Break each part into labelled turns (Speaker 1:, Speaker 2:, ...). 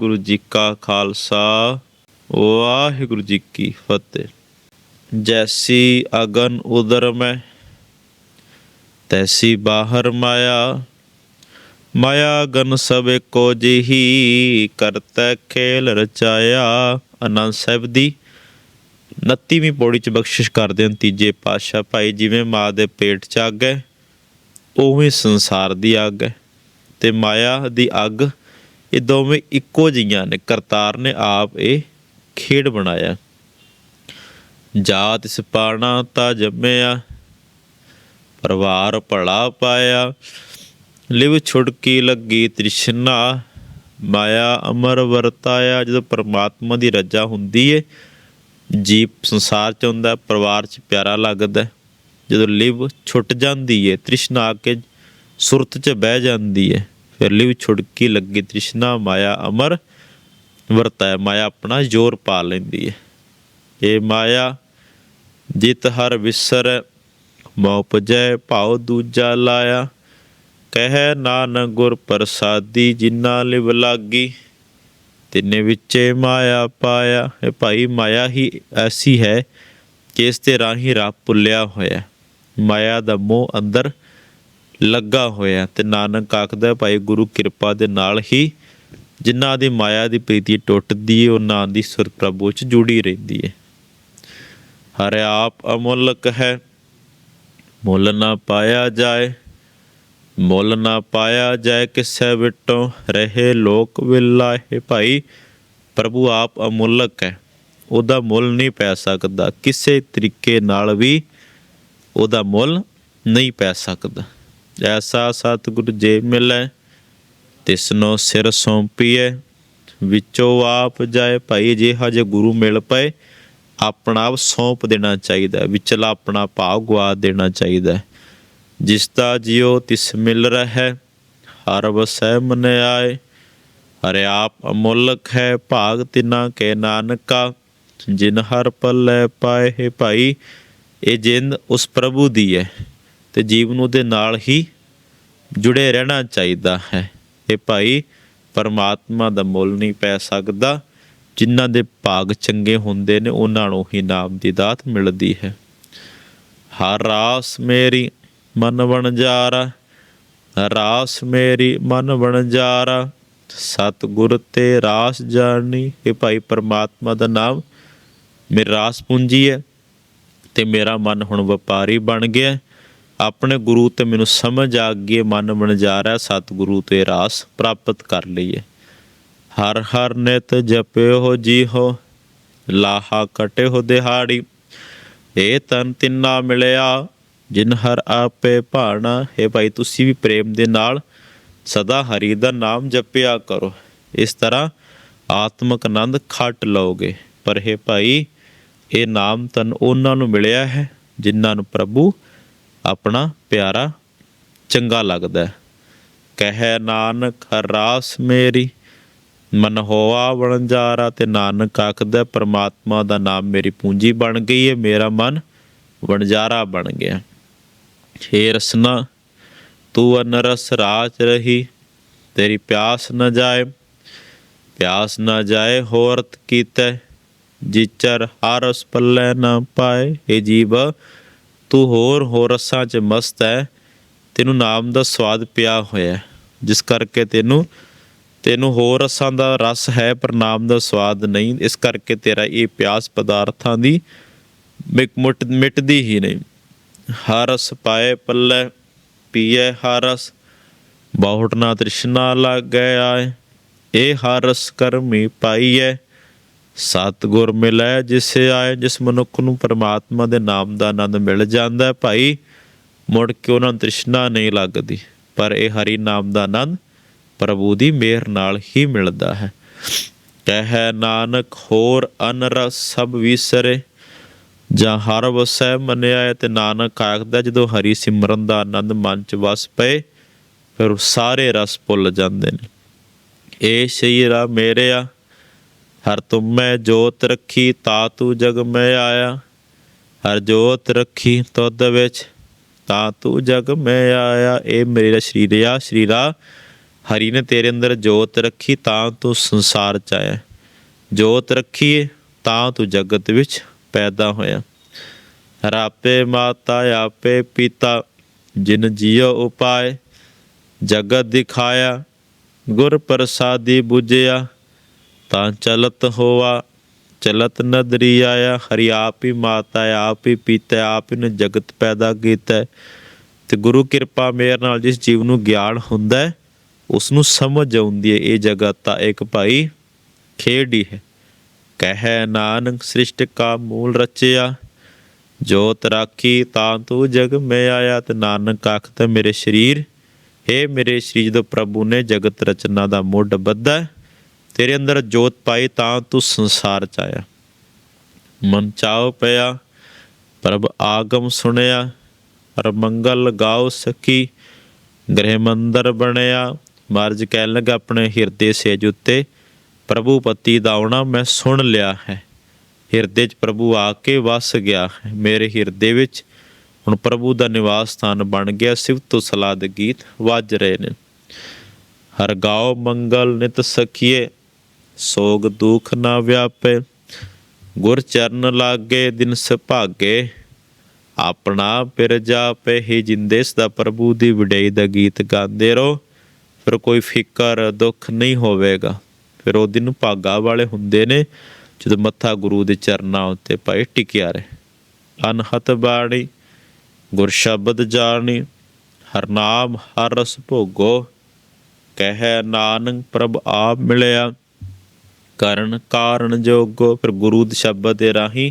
Speaker 1: ਵਾਹਿਗੁਰੂ ਜੀ ਕਾ ਖਾਲਸਾ। ਵਾਹਿਗੁਰੂ ਜੀ ਕੀ ਫਤਿਹ। ਜੈਸੀ ਅਗਨ ਉਦਰ ਮੈਂ, ਤੈਸੀ ਬਾਹਰ ਮਾਇਆ। ਮਾਇਆ ਗਨ ਸਭ ਕੋ ਜਿਹੀ, ਕਰਤੈ ਖੇਲ ਰਚਾਇਆ। ਅਨੰਦ ਸਾਹਿਬ ਦੀ 29ਵੀਂ ਪੌੜੀ ਚ ਬਖਸ਼ਿਸ਼ ਕਰਦੇ ਹਨ, ਤੀਜੇ ਪਾਤਸ਼ਾਹ ਭਾਈ ਜਿਵੇਂ ਮਾਂ ਦੇ ਪੇਟ ਚ ਅੱਗ ਹੈ, ਉਵੇਂ ਸੰਸਾਰ ਦੀ ਅੱਗ ਹੈ। ਤੇ ਮਾਇਆ ਦੀ ਅੱਗ ਇਹ ਦੋਵੇਂ ਇੱਕੋ ਜਿਹੀਆਂ ਨੇ। ਕਰਤਾਰ ਨੇ ਆਪ ਇਹ ਖੇਡ ਬਣਾਇਆ। ਜਾਤ ਸਿਪਾਣਾ ਤਾਂ ਜੰਮਿਆ, ਪਰਿਵਾਰ ਭਲਾ ਪਾਇਆ। ਲਿਵ ਛੁੜਕੀ ਲੱਗੀ ਤ੍ਰਿਸ਼ਨਾ, ਮਾਇਆ ਅਮਰ ਵਰਤਾਇਆ। ਜਦੋਂ ਪਰਮਾਤਮਾ ਦੀ ਰੱਜਾ ਹੁੰਦੀ ਏ, ਜੀਵ ਸੰਸਾਰ ਚ ਹੁੰਦਾ, ਪਰਿਵਾਰ ਚ ਪਿਆਰਾ ਲੱਗਦਾ। ਜਦੋਂ ਲਿਵ ਛੁੱਟ ਜਾਂਦੀ ਏ, ਤ੍ਰਿਸ਼ਨਾ ਆ ਕੇ ਸੁਰਤ ਚ ਬਹਿ ਜਾਂਦੀ ਏ। ਲਿਵ ਛੁੜਕੀ ਲੱਗੀ, ਤ੍ਰਿਸ਼ਨਾ ਮਾਇਆ ਅਮਰ ਵਰਤਾਇਆ ਮਾਇਆ ਆਪਣਾ ਜ਼ੋਰ ਪਾ ਲੈਂਦੀ ਹੈ। ਇਹ ਮਾਇਆ ਜਿਤ ਹਰ ਵਿਸਰ ਮੋਹ ਪਜੈ ਭਾਉ ਦੂਜਾ ਲਾਇਆ। ਕਹਿ ਨਾਨਕ ਗੁਰ ਪ੍ਰਸਾਦੀ ਜਿਨਾ ਲਿਵ ਲਾਗੀ, ਤਿੰਨੇ ਵਿੱਚੇ ਮਾਇਆ ਪਾਇਆ। ਇਹ ਭਾਈ, ਮਾਇਆ ਹੀ ਐਸੀ ਹੈ ਕਿ ਇਸ ਤੇ ਰਾਹੀਂ ਰੱਬ ਭੁੱਲਿਆ ਹੋਇਆ। ਮਾਇਆ ਦਾ ਮੋਹ ਅੰਦਰ ਲੱਗਾ ਹੋਇਆ ਤੇ ਨਾਨਕ ਆਖਦਾ ਭਾਈ, ਗੁਰੂ ਕਿਰਪਾ ਦੇ ਨਾਲ ਹੀ ਜਿਨ੍ਹਾਂ ਦੀ ਮਾਇਆ ਦੀ ਪ੍ਰੀਤੀ ਟੁੱਟਦੀ ਏ, ਉਹਨਾਂ ਦੀ ਸੁਰ ਪ੍ਰਭੂ ਚ ਜੁੜੀ ਰਹਿੰਦੀ ਹੈ ਹਰੇ ਆਪ ਅਮੁੱਲਕ ਹੈ, ਮੁੱਲ ਨਾ ਪਾਇਆ ਜਾਏ, ਮੁੱਲ ਨਾ ਪਾਇਆ ਜਾਏ, ਕਿਸੇ ਵਿਟੋਂ ਰਹੇ ਲੋਕ ਵਿਲਾਹੇ ਭਾਈ, ਪ੍ਰਭੂ ਆਪ ਅਮੁੱਲਕ ਹੈ, ਉਹਦਾ ਮੁੱਲ ਨਹੀਂ ਪੈ ਸਕਦਾ, ਕਿਸੇ ਤਰੀਕੇ ਨਾਲ ਵੀ ਉਹਦਾ ਮੁੱਲ ਨਹੀਂ ਪੈ ਸਕਦਾ। ਐਸਾ ਸਤਿਗੁਰ ਜੇ ਮਿਲੈ ਤਿਸਨੋ ਸਿਰ ਸੌਂਪੀਐ ਵਿੱਚੋਂ ਆਪ ਜਾਏ ਭਾਈ ਜੇ ਹਜੇ ਗੁਰੂ ਮਿਲ ਪਏ ਆਪਣਾ ਆਪ ਸੌਂਪ ਦੇਣਾ ਚਾਹੀਦਾ ਹੈ, ਵਿਚਲਾ ਆਪਣਾ ਭਾਵ ਗਵਾ ਦੇਣਾ ਚਾਹੀਦਾ। ਜਿਸ ਦਾ ਜਿਉ ਤਿਸ ਮਿਲ ਰਹਿ ਹਰ ਵਸੈ ਮਨ ਆਏ। ਹਰਿ ਆਪ ਅਮੁੱਲਕ ਹੈ ਭਾਗ ਤਿਨਾ ਕੇ ਨਾਨਕਾ ਜਿਨ ਹਰ ਪੱਲੇ ਪਾਏ ਹੈ ਭਾਈ ਇਹ ਜਿੰਦ ਉਸ ਪ੍ਰਭੂ ਦੀ ਹੈ ਤੇ ਜੀਵਨ ਦੇ ਨਾਲ ਹੀ ਜੁੜੇ ਰਹਿਣਾ ਚਾਹੀਦਾ ਹੈ। ਇਹ ਭਾਈ ਪਰਮਾਤਮਾ ਦਾ ਮੁੱਲ ਨਹੀਂ ਪੈ ਸਕਦਾ। ਜਿਨ੍ਹਾਂ ਦੇ ਭਾਗ ਚੰਗੇ ਹੁੰਦੇ ਨੇ, ਉਹਨਾਂ ਨੂੰ ਹੀ ਨਾਮ ਦੀ ਦਾਤ ਮਿਲਦੀ ਹੈ। ਹਰ ਰਾਸ ਮੇਰੀ ਮਨ ਵਣਜਾਰਾ, ਰਾਸ ਮੇਰੀ ਮਨ ਵਣਜਾਰਾ ਸਤ ਗੁਰ ਤੇ ਰਾਸ ਜਾਣੀ। ਇਹ ਭਾਈ ਪਰਮਾਤਮਾ ਦਾ ਨਾਮ ਮੇਰਾ ਰਾਸ ਪੂੰਜੀ ਹੈ ਤੇ ਮੇਰਾ ਮਨ ਹੁਣ ਵਪਾਰੀ ਬਣ ਗਿਆ। ਆਪਣੇ ਗੁਰੂ ਤੇ ਮੈਨੂੰ ਸਮਝ ਆ ਗਈ ਬਣ ਜਾ ਰਿਹਾ, ਸਤਿਗੁਰੂ ਤੇ ਰਾਸ ਪ੍ਰਾਪਤ ਕਰ ਲਈਏ। ਹਰ ਹਰ ਨਿਤ ਜਪਿਓ ਜੀ ਹੋ ਲਾਹਾ ਕਟੇ ਹੋ ਦਿਹਾੜੀ। ਇਹ ਤਨ ਤਿੰਨਾ ਮਿਲਿਆ, ਜਿਨ ਹਰ ਆਪੇ ਭਾਣਾ। ਹੈ ਭਾਈ, ਤੁਸੀਂ ਵੀ ਪ੍ਰੇਮ ਦੇ ਨਾਲ ਸਦਾ ਹਰੀ ਦਾ ਨਾਮ ਜਪਿਆ ਕਰੋ। ਇਸ ਤਰ੍ਹਾਂ ਆਤਮਕ ਆਨੰਦ ਖੱਟ ਲਓਗੇ। ਪਰ ਹੈ ਭਾਈ, ਇਹ ਨਾਮ ਤਨ ਉਹਨਾਂ ਨੂੰ ਮਿਲਿਆ ਹੈ, ਜਿਨ੍ਹਾਂ ਨੂੰ ਪ੍ਰਭੂ ਆਪਣਾ ਪਿਆਰਾ ਚੰਗਾ ਲੱਗਦਾ ਕਹਿ ਨਾਨਕ ਹਰ ਰਾਸ ਮੇਰੀ, ਮਨ ਹੋਆ ਵਣਜਾਰਾ ਤੇ ਨਾਨਕ ਆਖਦਾ ਪ੍ਰਮਾਤਮਾ ਦਾ ਨਾਮ ਮੇਰੀ ਪੂੰਜੀ ਬਣ ਗਈ ਹੈ, ਮੇਰਾ ਮਨ ਵਣਜਾਰਾ ਬਣ ਗਿਆ। ਹੇ ਰਸਨਾ, ਤੂੰ ਅਨਰਸ ਰਾਜ ਰਹੀ, ਤੇਰੀ ਪਿਆਸ ਨਾ ਜਾਏ, ਪਿਆਸ ਨਾ ਜਾਏ ਹੋਰਤ ਕੀਤਾ, ਜਿਚਰ ਹਰਸ ਪੱਲੇ ਨਾ ਪਾਏ ਏ ਜੀਵ ਤੂੰ ਹੋਰ ਹੋਰ ਰਸਾਂ ਚ ਮਸਤ ਹੈ ਤੈਨੂੰ ਨਾਮ ਦਾ ਸਵਾਦ ਪਿਆ ਹੋਇਆ ਜਿਸ ਕਰਕੇ ਤੈਨੂੰ ਤੈਨੂੰ ਹੋਰ ਰਸਾਂ ਦਾ ਰਸ ਹੈ, ਪਰ ਨਾਮ ਦਾ ਸਵਾਦ ਨਹੀਂ, ਇਸ ਕਰਕੇ ਤੇਰਾ ਇਹ ਪਿਆਸ ਪਦਾਰਥਾਂ ਦੀ ਮਿਕ ਮੁੱਟ, ਮਿਟਦੀ ਹੀ ਨਹੀਂ। ਹਰ ਰਸ ਪਾਏ, ਪੱਲੇ ਪੀਏ, ਹਰ ਰਸ ਬਹੁਟ ਨਾ ਤ੍ਰਿਸ਼ਨਾ ਲੱਗ ਗਿਆ ਹੈ ਇਹ ਹਰ ਰਸ ਕਰਮੀ ਪਾਈਐ ਸਤਿਗੁਰ ਮਿਲੈ, ਜਿਸੇ ਆਏ, ਜਿਸ ਮਨੁੱਖ ਨੂੰ ਪਰਮਾਤਮਾ ਦੇ ਨਾਮ ਦਾ ਆਨੰਦ ਮਿਲ ਜਾਂਦਾ ਹੈ। ਭਾਈ, ਮੁੜ ਕੇ ਉਹਨਾਂ ਨੂੰ ਤ੍ਰਿਸ਼ਨਾ ਨਹੀਂ ਲੱਗਦੀ, ਪਰ ਇਹ ਹਰੀ ਨਾਮ ਦਾ ਆਨੰਦ ਪ੍ਰਭੂ ਦੀ ਮਿਹਰ ਨਾਲ ਹੀ ਮਿਲਦਾ ਹੈ। ਕਹਿ ਨਾਨਕ, ਹੋਰ ਅਨਰਸ ਸਭ ਵਿਸਰੇ, ਜਾਂ ਹਰ ਵਸੈ ਮੰਨਿਆ ਤੇ ਨਾਨਕ ਆਖਦਾ ਜਦੋਂ ਹਰੀ ਸਿਮਰਨ ਦਾ ਆਨੰਦ ਮਨ ਚ ਵਸ ਪਏ, ਫਿਰ ਸਾਰੇ ਰਸ ਭੁੱਲ ਜਾਂਦੇ ਨੇ। ਏ ਸ਼ਈਰਾ ਮੇਰਿਆ ਹਰ ਤੁਮੈ ਜੋਤ ਰੱਖੀ, ਤਾ ਤੂ ਜਗ ਮੈਂ ਆਇਆ। ਹਰ ਜੋਤ ਰੱਖੀ ਤੁਧ ਵਿੱਚ, ਤਾਂ ਤੂ ਜਗ ਮੈਂ ਆਇਆ। ਇਹ ਮੇਰਾ ਸ਼ਰੀਰਿਆ ਸ਼ਰੀਰਾ ਹਰੀ ਨੇ ਤੇਰੇ ਅੰਦਰ ਜੋਤ ਰੱਖੀ, ਤਾਂ ਤੂੰ ਸੰਸਾਰ ਚ ਆਇਆ। ਜੋਤ ਰੱਖੀ ਤਾਂ ਤੂੰ ਜਗਤ ਵਿੱਚ ਪੈਦਾ ਹੋਇਆ। ਰਾਪੇ ਮਾਤਾ, ਆਪੇ ਪਿਤਾ, ਜਿਨ ਜੀਉ ਉਪਾਏ, ਜਗਤ ਦਿਖਾਇਆ, ਗੁਰ ਪ੍ਰਸਾਦੀ 부ਜਿਆ ਤਾਂ ਚਲਤ ਹੋਵਾ ਚਲਤ ਨਦਰੀ ਆਇਆ ਹਰੀ ਆਪ ਹੀ ਮਾਤਾ ਹੈ, ਆਪ ਹੀ ਪਿਤਾ ਹੈ, ਆਪ ਹੀ ਨੇ ਜਗਤ ਪੈਦਾ ਕੀਤਾ ਹੈ। ਤੇ ਗੁਰੂ ਕਿਰਪਾ ਮੇਰ ਨਾਲ ਜਿਸ ਜੀਵ ਨੂੰ ਗਿਆਨ ਹੁੰਦਾ ਹੈ ਉਸ ਨੂੰ ਸਮਝ ਆਉਂਦੀ ਹੈ ਇਹ ਜਗਤ ਤਾਂ ਇੱਕ ਭਾਈ ਖੇਡ ਹੀ ਹੈ ਕਹਿ ਨਾਨਕ ਸ੍ਰਿਸ਼ਟ ਕਾ ਮੂਲ ਰਚਿਆ ਜੋਤ ਰਾਖੀ ਤਾਂ ਤੂੰ ਜਗ ਮੈਂ ਆਇਆ ਤੇ ਨਾਨਕ ਆਖਦਾ ਮੇਰੇ ਸਰੀਰ हे ਮੇਰੇ ਸਰੀਰ ਜਦੋਂ ਪ੍ਰਭੂ ਨੇ ਜਗਤ ਰਚਨਾ ਦਾ ਮੁੱਢ ਬੱਧਾ ਤੇਰੇ ਅੰਦਰ ਜੋਤ ਪਾਈ ਤਾਂ ਤੂੰ ਸੰਸਾਰ ਚ ਆਇਆ। ਮਨ ਚਾਉ ਪਿਆ, ਪ੍ਰਭ ਆਗਮ ਸੁਣਿਆ ਹਰ ਮੰਗਲ ਗਾਉ ਸਕੀ, ਗ੍ਰਹਿ ਮੰਦਰ ਬਣਿਆ। ਮਰਜ ਕਹਿਣ ਲੱਗਾ, ਆਪਣੇ ਹਿਰਦੇ ਸੇਜ ਉੱਤੇ ਪ੍ਰਭੂ ਪਤੀ ਦਾ ਆਉਣਾ ਮੈਂ ਸੁਣ ਲਿਆ ਹੈ। ਹਿਰਦੇ 'ਚ ਪ੍ਰਭੂ ਆ ਕੇ ਵਸ ਗਿਆ ਹੈ। ਮੇਰੇ ਹਿਰਦੇ ਵਿੱਚ ਹੁਣ ਪ੍ਰਭੂ ਦਾ ਨਿਵਾਸ ਸਥਾਨ ਬਣ ਗਿਆ। ਸਿਫਤ ਸਲਾਹ ਦੇ ਗੀਤ ਵੱਜ ਰਹੇ ਨੇ। ਹਰ ਗਾਓ ਮੰਗਲ ਨਿਤ ਸਖੀਏ ਸੋਗ ਦੁਖ ਨਾ ਵਿਆਪੇ, ਗੁਰ ਚਰਨ ਲਾਗੇ ਦਿਨ ਸੁਭਾਗੇ, ਆਪਣਾ ਪਿਰ ਜਾਪੇ, ਹੀ ਜਿੰਦੇ ਸਦਾ ਪ੍ਰਭੂ ਦੀ ਵਿਡਈ ਦਾ ਗੀਤ ਗਾਉਂਦੇ ਰਹੋ। ਫਿਰ ਕੋਈ ਫਿਕਰ ਦੁੱਖ ਨਹੀਂ ਹੋਵੇਗਾ। ਫਿਰ ਉਹ ਦਿਨ ਭਾਗਾ ਵਾਲੇ ਹੁੰਦੇ ਨੇ, ਜਦੋਂ ਮੱਥਾ ਗੁਰੂ ਦੇ ਚਰਨਾਂ ਉੱਤੇ ਭਾਈ ਟਿਕਿਆ ਰਹੇ। ਅਨਹਤ ਬਾਣੀ, ਗੁਰ ਸ਼ਬਦ ਜਾਣੀ, ਹਰ ਨਾਮ ਹਰ ਰਸ ਭੋਗੋ, ਕਹਿ ਨਾਨਕ ਪ੍ਰਭ ਆਪ ਮਿਲਿਆ। ਕਰਨ ਕਾਰਨ ਜੋਗੋ, ਫਿਰ ਗੁਰੂ ਦੇ ਸ਼ਬਦ ਦੇ ਰਾਹੀਂ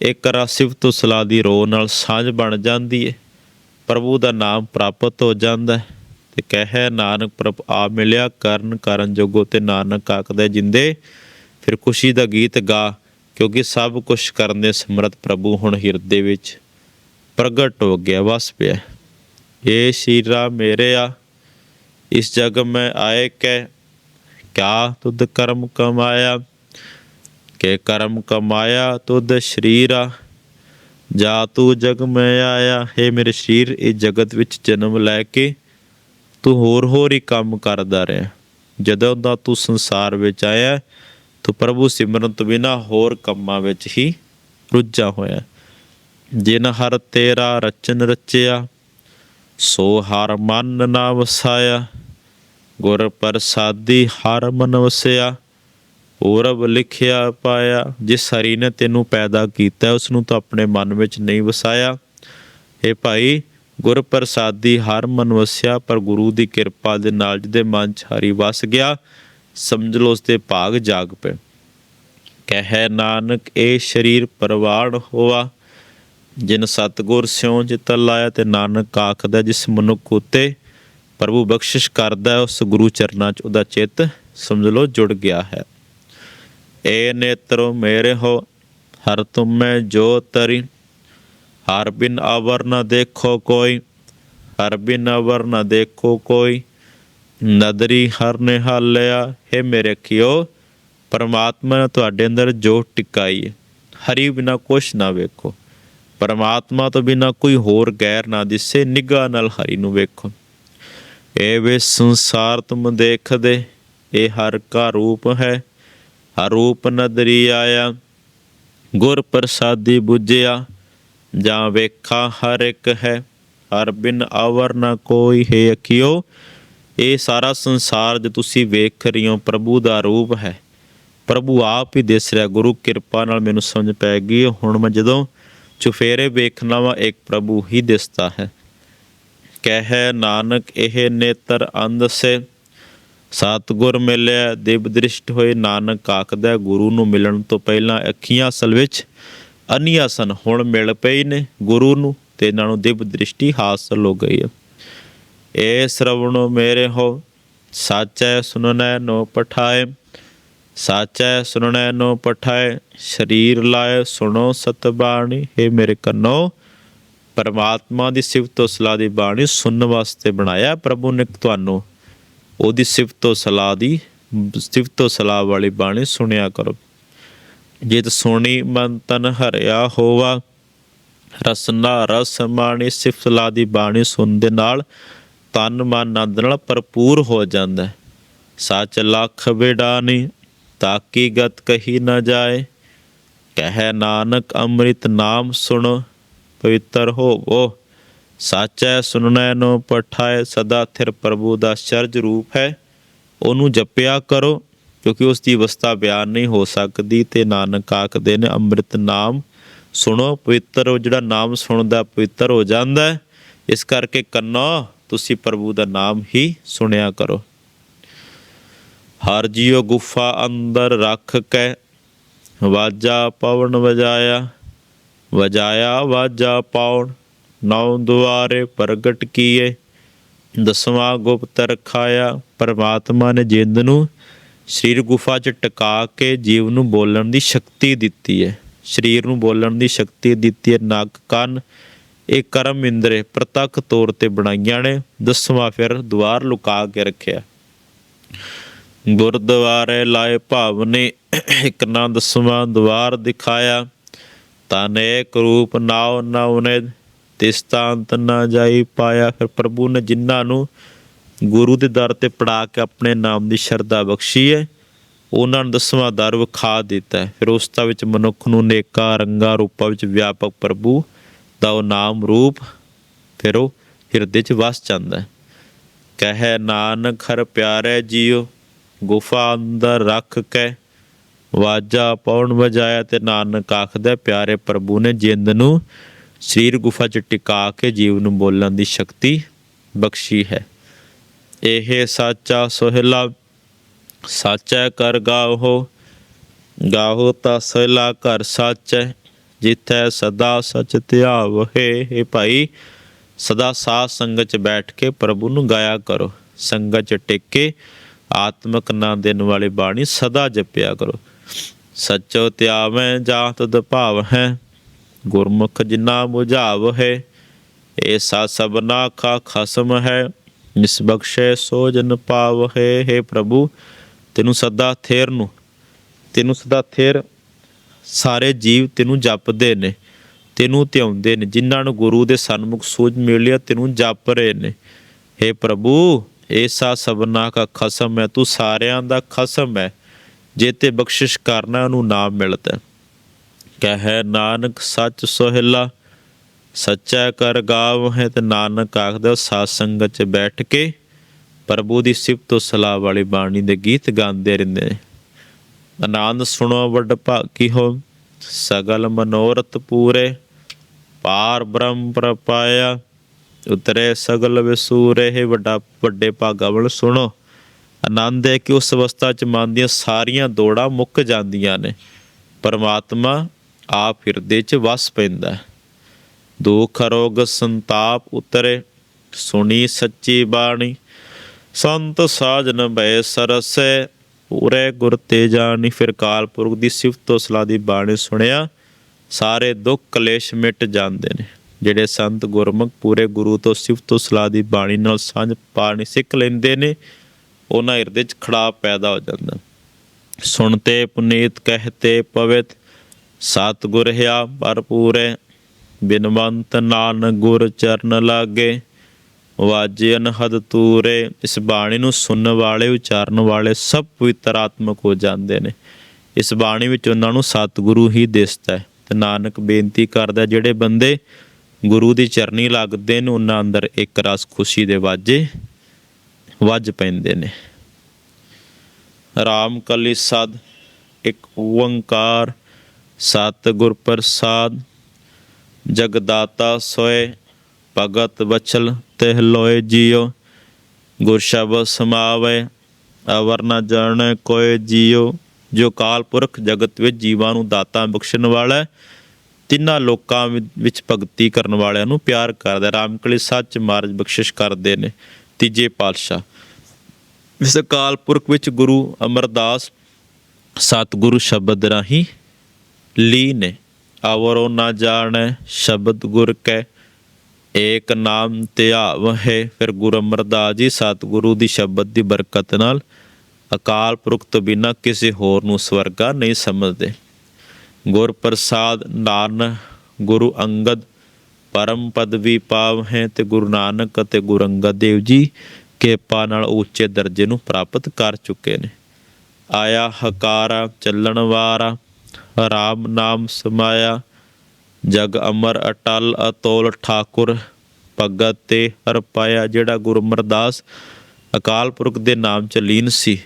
Speaker 1: ਇੱਕ ਰਸਿਵ ਤੋਂ ਦੀ ਰੋ ਨਾਲ ਸਾਂਝ ਬਣ ਜਾਂਦੀ ਹੈ ਪ੍ਰਭੂ ਦਾ ਨਾਮ ਪ੍ਰਾਪਤ ਹੋ ਜਾਂਦਾ ਹੈ ਤੇ ਕਹਿ ਨਾਨਕ ਪ੍ਰਭ ਆ ਮਿਲਿਆ, ਕਰਨ ਕਾਰਨ ਜੋਗੋ ਤੇ ਨਾਨਕ ਆਖਦਾ ਜਿੰਦੇ ਫਿਰ ਖੁਸ਼ੀ ਦਾ ਗੀਤ ਗਾ, ਕਿਉਂਕਿ ਸਭ ਕੁਝ ਕਰਨ ਦੇ ਸਮਰਥ ਪ੍ਰਭੂ ਹੁਣ ਹਿਰਦੇ ਵਿੱਚ ਪ੍ਰਗਟ ਹੋ ਗਿਆ, ਵਸ ਪਿਆ ਏ ਸ਼ੀਰਾ ਮੇਰੇ ਆ, ਇਸ ਜਗ ਮੈਂ ਆਏ ਕੈ ਕਿਆ ਤੁਧ ਕਰਮ ਕਮਾਇਆ? ਕੇ ਕਰਮ ਕਮਾਇਆ ਤੁਧ ਸ਼ਰੀਰਾ? ਜਾ ਤੂੰ ਜਗ ਮੈਂ ਆਇਆ, ਹੈ ਮੇਰੇ ਸ਼ਰੀਰ, ਇਹ ਜਗਤ ਵਿੱਚ ਜਨਮ ਲੈ ਕੇ ਤੂੰ ਹੋਰ ਹੋਰ ਹੀ ਕੰਮ ਕਰਦਾ ਰਿਹਾ। ਜਦੋਂ ਦਾ ਤੂੰ ਸੰਸਾਰ ਵਿੱਚ ਆਇਆ, ਤੂੰ ਪ੍ਰਭੂ ਸਿਮਰਨ ਤੋਂ ਬਿਨਾ ਹੋਰ ਕੰਮਾਂ ਵਿੱਚ ਹੀ ਰੁੱਝਾ ਹੋਇਆ। ਜਿਨ ਹਰ ਤੇਰਾ ਰਚਨ ਰਚਿਆ, ਸੋ ਹਰ ਮਨ ਨਾ ਵਸਾਇਆ। ਗੁਰ ਪ੍ਰਸਾਦੀ ਹਰ ਮਨ ਵਸਿਆ ਪੂਰਬ ਲਿਖਿਆ ਪਾਇਆ, ਜਿਸ ਹਰੀ ਨੇ ਤੈਨੂੰ ਪੈਦਾ ਕੀਤਾ ਉਸ ਨੂੰ ਤਾਂ ਆਪਣੇ ਮਨ ਵਿੱਚ ਨਹੀਂ ਵਸਾਇਆ। ਇਹ ਭਾਈ, ਗੁਰ ਪ੍ਰਸਾਦੀ ਹਰ ਮਨ ਵਸਿਆ ਪਰ ਗੁਰੂ ਦੀ ਕਿਰਪਾ ਦੇ ਨਾਲ ਜਿਹਦੇ ਮਨ 'ਚ ਹਰੀ ਵਸ ਗਿਆ, ਸਮਝ ਲਓ ਉਸ ਦੇ ਭਾਗ ਜਾਗ ਪਏ। ਕਹਿ ਨਾਨਕ ਇਹ ਸਰੀਰ ਪਰਵਾਣ ਹੋਆ, ਜਿਨ ਸਤਗੁਰ ਸਿਉ ਚਿਤ ਲਾਇਆ ਤੇ ਨਾਨਕ ਆਖਦਾ, ਜਿਸ ਮਨੁੱਖ ਉਤੇ ਪ੍ਰਭੂ ਬਖਸ਼ਿਸ਼ ਕਰਦਾ ਉਸ ਗੁਰੂ ਚਰਨਾਂ 'ਚ ਉਹਦਾ ਚਿੱਤ ਸਮਝ ਲਓ ਜੁੜ ਗਿਆ ਹੈ। ਏ ਨੇਤਰੋ ਮੇਰੇ ਹੋ, ਹਰ ਤੁਮੈ ਜੋ ਤਰੀ, ਹਰ ਬਿਨ ਅਵਰ ਨ ਦੇਖੋ ਕੋਈ, ਹਰ ਬਿਨ ਅਵਰ ਨ ਦੇਖੋ ਕੋਈ, ਨਦਰੀ ਹਰ ਨੇ ਹਾਲਿਆ ਹੈ ਮੇਰੇ ਕਿਓ, ਪਰਮਾਤਮਾ ਨੇ ਤੁਹਾਡੇ ਅੰਦਰ ਜੋ ਟਿਕਾਈ ਹੈ, ਹਰੀ ਬਿਨਾ ਕੁਛ ਨਾ ਵੇਖੋ, ਪਰਮਾਤਮਾ ਤੋਂ ਬਿਨਾ ਕੋਈ ਹੋਰ ਗੈਰ ਨਾ ਦਿਸੇ, ਨਿਗਾਹ ਨਾਲ ਹਰੀ ਨੂੰ ਵੇਖੋ। ਇਹ ਵੇ ਸੰਸਾਰ ਤੁਮ ਦੇਖਦੇ, ਇਹ ਹਰ ਕਾ ਰੂਪ ਹੈ। ਹਰ ਰੂਪ ਨਦਰੀ ਆਇਆ, ਗੁਰ ਪ੍ਰਸਾਦੀ 부ਜਿਆ ਜਾਂ ਵੇਖਾ ਹਰ ਇੱਕ ਹੈ, ਹਰ ਬਿਨ ਆਵਰ ਨਾ ਕੋਈ ਹੈ ਅਕਿਓ ਇਹ ਸਾਰਾ ਸੰਸਾਰ ਜੇ ਤੁਸੀਂ ਵੇਖ ਰਹੀ ਹੋ ਪ੍ਰਭੂ ਦਾ ਰੂਪ ਹੈ। ਪ੍ਰਭੂ ਆਪ ਹੀ ਦਿਸ ਰਿਹਾ, ਗੁਰੂ ਕਿਰਪਾ ਨਾਲ ਮੈਨੂੰ ਸਮਝ ਪੈ ਗਈ ਹੁਣ ਮੈਂ ਜਦੋਂ ਚੁਫੇਰੇ ਵੇਖਣਾ ਵਾ, ਇੱਕ ਪ੍ਰਭੂ ਹੀ ਦਿਸਦਾ ਹੈ। ਕਹਿ ਨਾਨਕ, ਇਹ ਨੇਤਰ ਅੰਧ ਸੇ। ਸਤਗੁਰ ਮਿਲਿਆ, ਦਿਵ ਦ੍ਰਿਸ਼ਟ ਹੋਏ ਨਾਨਕ, ਆਖਦਾ ਗੁਰੂ ਨੂੰ ਮਿਲਣ ਤੋਂ ਪਹਿਲਾਂ ਅੱਖੀਆਂ ਅਸਲ ਵਿੱਚ ਅਨੀਆਂ ਸਨ, ਹੁਣ ਮਿਲ ਪਈ ਨੇ ਗੁਰੂ ਨੂੰ ਤੇ ਇਹਨਾਂ ਨੂੰ ਦਿਵ ਦ੍ਰਿਸ਼ਟੀ ਹਾਸਲ ਹੋ ਗਈ ਹੈ। ਏ ਸ਼ਰਵਣੋ ਮੇਰੇ ਹੋ, ਸਾਚੈ ਸੁਨਨੈ ਨੋ ਪਠਾਏ। ਸਾਚੈ ਸੁਨਨੈ ਨੋ ਪਠਾਏ, ਸਰੀਰ ਲਾਏ ਸੁਣੋ ਸਤ ਬਾਣੀ ਮੇਰੇ ਕੰਨੋ। ਪਰਮਾਤਮਾ ਦੀ ਸਿਫਤ ਸਲਾਹ ਦੀ ਬਾਣੀ ਸੁਣਨ ਵਾਸਤੇ ਬਣਾਇਆ। ਪ੍ਰਭੂ ਨੇ ਤੁਹਾਨੂੰ ਉਹਦੀ ਸਿਫਤ ਸਲਾਹ ਦੀ, ਸਿਫਤ ਸਲਾਹ ਵਾਲੀ ਬਾਣੀ ਸੁਣਿਆ ਕਰੋ। ਜਿਤ ਸੁਣੀ ਮਨ ਤਨ ਹਰਿਆ ਹੋਵਾ, ਰਸਨਾ ਰਸ ਮਾਣੀ ਸਿਫਤ ਸਲਾਹ ਦੀ ਬਾਣੀ ਸੁਣਨ ਦੇ ਨਾਲ ਤਨ ਮਨ ਆਨੰਦ ਨਾਲ ਭਰਪੂਰ ਹੋ ਜਾਂਦਾ ਹੈ। ਸੱਚ ਲੱਖ ਬਿਡਾਨੀ ਤਾਕੀ ਗਤ ਕਹੀ ਨਾ ਜਾਏ। ਕਹਿ ਨਾਨਕ ਅੰਮ੍ਰਿਤ ਨਾਮ ਸੁਣੋ ਪਵਿੱਤਰ ਹੋਵੋ ਸਾਚੈ ਸੁਨਣੈ ਨੋ ਪਠਾਏ ਸਦਾ ਥਿਰ ਪ੍ਰਭੂ ਦਾ ਸਰਜ ਰੂਪ ਹੈ। ਉਹਨੂੰ ਜਪਿਆ ਕਰੋ, ਕਿਉਂਕਿ ਉਸ ਦੀ ਅਵਸਥਾ ਬਿਆਨ ਨਹੀਂ ਹੋ ਸਕਦੀ ਤੇ ਨਾਨਕ ਆਖਦੇ ਨੇ, ਅੰਮ੍ਰਿਤ ਨਾਮ ਸੁਣੋ, ਪਵਿੱਤਰ ਉਹ ਜਿਹੜਾ ਨਾਮ ਸੁਣਦਾ ਪਵਿੱਤਰ ਹੋ ਜਾਂਦਾ ਹੈ। ਇਸ ਕਰਕੇ ਕੰਨੋ, ਤੁਸੀਂ ਪ੍ਰਭੂ ਦਾ ਨਾਮ ਹੀ ਸੁਣਿਆ ਕਰੋ। ਹਰ ਜੀਉ ਗੁਫਾ ਅੰਦਰ ਰੱਖ ਕੇ, ਵਾਜਾ ਪਵਨ ਵਜਾਇਆ। ਵਜਾਇਆ ਵਾਜਾ ਪਾਉਣ ਨੌ ਦੁਆਰੇ ਪ੍ਰਗਟ ਕੀਏ। ਦਸਵਾਂ ਗੁਪਤ ਰਖਾਇਆ ਪਰਮਾਤਮਾ ਨੇ ਜਿੰਦ ਨੂੰ ਸਰੀਰ ਗੁਫਾ 'ਚ ਟਿਕਾ ਕੇ ਜੀਵ ਨੂੰ ਬੋਲਣ ਦੀ ਸ਼ਕਤੀ ਦਿੱਤੀ ਹੈ ਸਰੀਰ ਨੂੰ ਬੋਲਣ ਦੀ ਸ਼ਕਤੀ ਦਿੱਤੀ ਹੈ ਨੱਕ, ਕੰਨ, ਇਹ ਕਰਮ ਇੰਦਰੇ ਪ੍ਰਤੱਖ ਤੌਰ ਤੇ ਬਣਾਈਆਂ ਨੇ। ਦਸਵਾਂ ਫਿਰ ਦੁਆਰ ਲੁਕਾ ਕੇ ਰੱਖਿਆ। ਗੁਰਦੁਆਰੇ ਲਾਏ ਭਾਵ ਨੇ ਇੱਕ ਨਾ ਦਸਵਾਂ ਦੁਆਰ ਦਿਖਾਇਆ। ਤਨੇਕ ਰੂਪ ਨਾਉ ਨਉਨੇ ਤਿਸਤਾਂਤ ਨਾ ਜਾਈ ਪਾਇਆ। ਫਿਰ ਪ੍ਰਭੂ ਨੇ ਜਿਨ੍ਹਾਂ ਨੂੰ ਗੁਰੂ ਦੇ ਦਰ ਤੇ ਪੜਾ ਕੇ ਆਪਣੇ ਨਾਮ ਦੀ ਸ਼ਰਧਾ ਬਖਸ਼ੀ ਹੈ, ਉਹਨਾਂ ਨੂੰ ਦਸਵਾਂ ਦਰ ਵਿਖਾ ਦਿੱਤਾ ਹੈ। ਫਿਰ ਉਸਤਾ ਵਿੱਚ ਮਨੁੱਖ ਨੂੰ ਨੇਕਾ ਰੰਗਾ ਰੂਪਾਂ ਵਿੱਚ ਵਿਆਪਕ ਪ੍ਰਭੂ ਦਾ ਉਹ ਨਾਮ ਰੂਪ ਫਿਰ ਉਹ ਹਿਰਦੇ 'ਚ ਵਸ ਜਾਂਦਾ ਹੈ। ਕਹੈ ਨਾਨਕ ਹਰ ਪਿਆਰੇ ਜੀਓ ਗੁਫਾ ਅੰਦਰ ਰੱਖ ਕੇ ਵਾਜਾ ਪੌਣ ਵਜਾਇਆ ਤੇ ਨਾਨਕ ਆਖਦਾ, ਪਿਆਰੇ ਪ੍ਰਭੂ ਨੇ ਜਿੰਦ ਨੂੰ ਸਰੀਰ ਗੁਫਾ 'ਚ ਟਿਕਾ ਕੇ ਜੀਵ ਨੂੰ ਬੋਲਣ ਦੀ ਸ਼ਕਤੀ ਬਖਸ਼ੀ ਹੈ। ਇਹ ਸਾਚਾ ਸੋਹਿਲਾ, ਸਾਚੈ ਕਰ ਗਾਹੋ ਗਾਹੋ ਤਾ ਸੋਹਿਲਾ ਘਰ ਸਾਚੈ, ਜਿੱਥੈ ਸਦਾ ਸਚ ਧਿਆਵਹਿ ਹੈ ਭਾਈ, ਸਦਾ ਸਾਧ ਸੰਗਤ ਚ ਬੈਠ ਕੇ ਪ੍ਰਭੂ ਨੂੰ ਗਾਇਆ ਕਰੋ। ਸੰਗਤ ਚ ਟਿਕ ਕੇ ਆਤਮਕ ਨਾਂ ਦੇਣ ਵਾਲੀ ਬਾਣੀ ਸਦਾ ਜਪਿਆ ਕਰੋ। ਸਚੋ ਧਿਆਵੈ ਜਾਂ ਤਦ ਭਾਵ ਹੈ ਗੁਰਮੁਖ ਜਿਨਾ ਮੁਝਾਵ ਹੈ ਇਹ ਸਾ ਸਬਨਾ ਕਾ ਖਸਮ ਹੈ ਨਿਸਬਖਸ਼ੇ ਸੋ ਜਨ ਪਾਵ ਹੈ हे ਪ੍ਰਭੂ, ਤੈਨੂੰ ਸਦਾ ਥੇਰ ਨੂੰ, ਤੈਨੂੰ ਸਦਾ ਥੇਰ, ਸਾਰੇ ਜੀਵ ਤੈਨੂੰ ਜਪਦੇ ਨੇ, ਤੈਨੂੰ ਧਿਆਉਂਦੇ ਨੇ, ਜਿਨ੍ਹਾਂ ਨੂੰ ਗੁਰੂ ਦੇ ਸਨਮੁਖ ਸੋਝ ਮਿਲਿਆ ਤੈਨੂੰ ਜਪ ਰਹੇ ਨੇ हे ਪ੍ਰਭੂ, ਏਸਾ ਸਭਨਾ ਕਾ ਖਸਮ ਹੈ, ਤੂੰ ਸਾਰਿਆਂ ਦਾ ਖਸਮ ਹੈ ਜੇ ਤੇ ਬਖਸ਼ਿਸ਼ ਕਰਨਾ ਉਹਨੂੰ ਨਾਮ ਮਿਲਦਾ ਹੈ। ਕਹੈ, ਨਾਨਕ, ਸੱਚ ਸੋਹਿਲਾ, ਸੱਚਾ ਕਰ ਗਾਵ ਹੈ ਤੇ ਨਾਨਕ ਆਖਦਾ ਸਾਧ ਸੰਗਤ ਚ ਬੈਠ ਕੇ ਪ੍ਰਭੂ ਦੀ ਸਿਫਤ ਸਲਾਹ ਵਾਲੀ ਬਾਣੀ ਦੇ ਗੀਤ ਗਾਉਂਦੇ ਰਹਿੰਦੇ ਨੇ ਆਨੰਦ ਸੁਣੋ ਵੱਡ ਭਾਗੀ ਹੋ, ਸਗਲ ਮਨੋਰਥ ਪੂਰੇ, ਪਾਰ ਬ੍ਰਹਮ ਪ੍ਰਪਾਇਆ, ਉਤਰੇ ਸਗਲ ਵਿਸੂਰੇ ਵੱਡਾ, ਵੱਡੇ ਭਾਗਾ ਵੱਲ ਸੁਣੋ ਆਨੰਦ ਹੈ ਕਿ ਉਸ ਅਵਸਥਾ ਚ ਮਨ ਦੀਆਂ ਸਾਰੀਆਂ ਦੌੜਾਂ ਮੁੱਕ ਜਾਂਦੀਆਂ ਨੇ। ਪਰਮਾਤਮਾ ਆਪ ਹਿਰਦੇ ਚ ਵਸ ਪੈਂਦਾ ਹੈ। ਦੁਖ, ਰੋਗ, ਸੰਤਾਪ ਉਤਰੇ, ਸੁਣੀ ਸੱਚੀ ਬਾਣੀ। ਸੰਤ ਸਾਜਨ ਭੈ ਸਰਸੈ, ਪੂਰੇ ਗੁਰ ਤੇ ਜਾਣੀ ਫਿਰ ਕਾਲ ਪੁਰਖ ਦੀ ਸਿਫਤ ਤੋਂ ਸਲਾਹ ਦੀ ਬਾਣੀ ਸੁਣਿਆ, ਸਾਰੇ ਦੁੱਖ ਕਲੇਸ਼ ਮਿਟ ਜਾਂਦੇ ਨੇ। ਜਿਹੜੇ ਸੰਤ ਗੁਰਮੁਖ ਪੂਰੇ ਗੁਰੂ ਤੋਂ ਸਿਫਤ ਤੋਂ ਸਲਾਹ ਦੀ ਬਾਣੀ ਨਾਲ ਸਾਂਝ ਪਾਣੀ ਸਿੱਖ ਲੈਂਦੇ ਨੇ ਉਹਨਾਂ ਹਿਰਦੇ 'ਚ ਖੜਾ ਪੈਦਾ ਹੋ ਜਾਂਦਾ। ਸੁਣਤੇ ਪੁਨੀਤ ਕਹਤੇ ਪਵਿੱਤ, ਸਤਿਗੁਰ ਹਿਆ ਭਰਪੂਰੇ ਬਿਨਵੰਤ ਨਾਨਕ ਗੁਰ ਚਰਨ ਲਾਗੇ, ਵਾਜੇ ਅਨਹਦ ਤੂਰੇ। ਇਸ ਬਾਣੀ ਨੂੰ ਸੁਣਨ ਵਾਲੇ, ਉਚਾਰਨ ਵਾਲੇ ਸਭ ਪਵਿੱਤਰ ਆਤਮਕ ਹੋ ਜਾਂਦੇ ਨੇ। ਇਸ ਬਾਣੀ ਵਿੱਚ ਉਹਨਾਂ ਨੂੰ ਸਤਿਗੁਰੂ ਹੀ ਦਿਸਦਾ ਹੈ ਤੇ ਨਾਨਕ ਬੇਨਤੀ ਕਰਦਾ ਜਿਹੜੇ ਬੰਦੇ ਗੁਰੂ ਦੀ ਚਰਨੀ ਲੱਗਦੇ ਨੇ, ਉਹਨਾਂ ਅੰਦਰ ਇੱਕ ਰਸ ਖੁਸ਼ੀ ਦੇ ਵਾਜੇ ਵੱਜ ਪੈਂਦੇ ਨੇ ਰਾਮ ਕਲੀ ਸਦ ਇੱਕ ਓੰਕਾਰ, ਸਤਿਗੁਰ ਪ੍ਰਸਾਦ, ਜਗਦਾਤਾ ਸੋਏ, ਭਗਤ ਬਚਲ ਤਿਹ ਲੋਏ ਜੀਓ ਗੁਰ ਸ਼ਬਦ ਸਮਾਵੇ, ਅਵਰ ਨ ਜਾਣੈ ਕੋਏ ਜੀਓ ਜੋ ਕਾਲ ਪੁਰਖ ਜਗਤ ਵਿੱਚ ਜੀਵਾਂ ਨੂੰ ਦਾਤਾ ਬਖਸ਼ਣ ਵਾਲਾ ਹੈ, ਤਿੰਨਾਂ ਲੋਕਾਂ ਵਿੱਚ ਭਗਤੀ ਕਰਨ ਵਾਲਿਆਂ ਨੂੰ ਪਿਆਰ ਕਰਦਾ ਹੈ। ਰਾਮਕਲੀ ਸੱਚ ਮਾਰਜ ਬਖਸ਼ਿਸ਼ ਕਰਦੇ ਨੇ ਤੀਜੇ ਪਾਤਸ਼ਾਹ। ਇਸ ਅਕਾਲ ਪੁਰਖ ਵਿੱਚ ਗੁਰੂ ਅਮਰਦਾਸ ਸਤਿਗੁਰੂ ਸ਼ਬਦ ਰਾਹੀਂ ਲੀ ਨੇ ਆਵਰੋ ਨਾ ਜਾਣੈ ਸ਼ਬਦ ਗੁਰ ਕੈ, ਏਕ ਨਾਮ ਧਿਆਵ ਹੈ। ਫਿਰ ਗੁਰੂ ਅਮਰਦਾਸ ਜੀ ਸਤਿਗੁਰੂ ਦੀ ਸ਼ਬਦ ਦੀ ਬਰਕਤ ਨਾਲ ਅਕਾਲ ਪੁਰਖ ਤੋਂ ਬਿਨਾਂ ਕਿਸੇ ਹੋਰ ਨੂੰ ਸਵਰਗਾ ਨਹੀਂ ਸਮਝਦੇ। ਗੁਰ ਪ੍ਰਸਾਦ ਨਾਨਕ ਗੁਰੂ ਅੰਗਦ ਪਰਮ ਪਦਵੀ ਪਾਵ ਹੈ ਤੇ ਗੁਰੂ ਨਾਨਕ ਅਤੇ ਗੁਰੂ ਅੰਗਦ ਦੇਵ ਜੀ ਕਿਰਪਾ ਨਾਲ ਉੱਚੇ ਦਰਜੇ ਨੂੰ ਪ੍ਰਾਪਤ ਕਰ ਚੁੱਕੇ ਨੇ। ਆਇਆ ਹਕਾਰਾ ਚੱਲਣ ਵਾਰਾ, ਰਾਮ ਨਾਮ ਸਮਾਇਆ, ਜਗ ਅਮਰ ਅਟਲ ਅਤੋਲ ਠਾਕੁਰ, ਭਗਤ ਤੇ ਹਰ ਪਾਇਆ ਜਿਹੜਾ ਗੁਰੂ ਅਮਰਦਾਸ ਅਕਾਲ ਪੁਰਖ ਦੇ ਨਾਮ ਚ ਲੀਨ ਸੀ।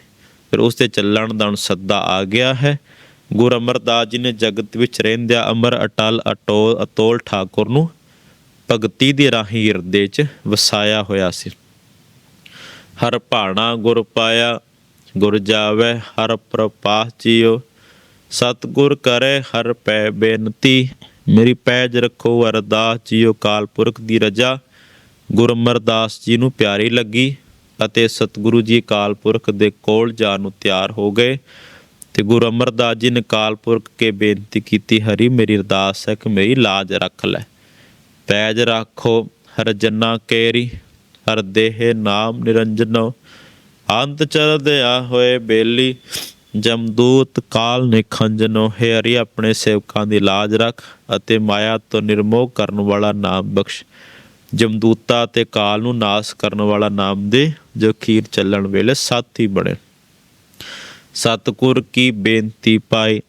Speaker 1: ਫਿਰ ਉਸ ਤੇ ਚੱਲਣ ਦਾ ਸੱਦਾ ਆ ਗਿਆ ਹੈ। ਗੁਰੂ ਅਮਰਦਾਸ ਜੀ ਨੇ ਜਗਤ ਵਿੱਚ ਰਹਿੰਦਿਆਂ ਅਮਰ ਅਟਲ ਅਟੋਲ ਅਤੋਲ ਠਾਕੁਰ ਨੂੰ ਭਗਤੀ ਦੇ ਰਾਹੀਂ ਹਿਰਦੇ 'ਚ ਵਸਾਇਆ ਹੋਇਆ ਸੀ। ਹਰ ਭਾਣਾ ਗੁਰ ਪਾਇਆ, ਗੁਰ ਜਾਵੇ, ਹਰ ਪ੍ਰਪਾਸ ਜੀਓ ਸਤਿਗੁਰ ਕਰੇ, ਹਰ ਪੈ ਬੇਨਤੀ। ਮੇਰੀ ਪੈਜ ਰੱਖੋ, ਅਰਦਾਸ ਜੀਓ ਕਾਲ ਪੁਰਖ ਦੀ ਰਜਾ। ਗੁਰੂ ਅਮਰਦਾਸ ਜੀ ਨੂੰ ਪਿਆਰੀ ਲੱਗੀ ਅਤੇ ਸਤਿਗੁਰੂ ਜੀ ਕਾਲ ਪੁਰਖ ਦੇ ਕੋਲ ਜਾਣ ਨੂੰ ਤਿਆਰ ਹੋ ਗਏ ਤੇ ਗੁਰੂ ਅਮਰਦਾਸ ਜੀ ਨੇ ਕਾਲ ਪੁਰਖ ਕੇ ਬੇਨਤੀ ਕੀਤੀ, ਹਰੀ ਮੇਰੀ ਅਰਦਾਸ ਹੈ ਕਿ ਮੇਰੀ ਲਾਜ ਰੱਖ ਲੈ। ਪੈਜ ਰਾਖੋ ਹਰ ਜਨਾ ਕੇਰੀ, ਹਰ ਦੇਹ ਨਾਮ ਨਿਰੰਜਨੋ। ਅੰਤ ਚਰਦਿਆ ਹੋਏ ਬੇਲੀ, ਜਮਦੂਤ ਕਾਲ ਨਿਖੰਜਨੋ। ਹੈ ਹਰੀ, ਆਪਣੇ ਸੇਵਕਾਂ ਦੀ ਲਾਜ ਰੱਖ ਅਤੇ ਮਾਇਆ ਤੋਂ ਨਿਰਮੋਹ ਕਰਨ ਵਾਲਾ ਨਾਮ ਬਖਸ਼। ਜਮਦੂਤਾ ਤੇ ਕਾਲ ਨੂੰ ਨਾਸ ਕਰਨ ਵਾਲਾ ਨਾਮ ਦੇ ਜੋ ਖੀਰ ਚੱਲਣ ਵੇਲੇ ਸਾਥੀ ਬਣੇ। ਸਤਿਗੁਰ ਕੀ ਬੇਨਤੀ ਪਾਈ,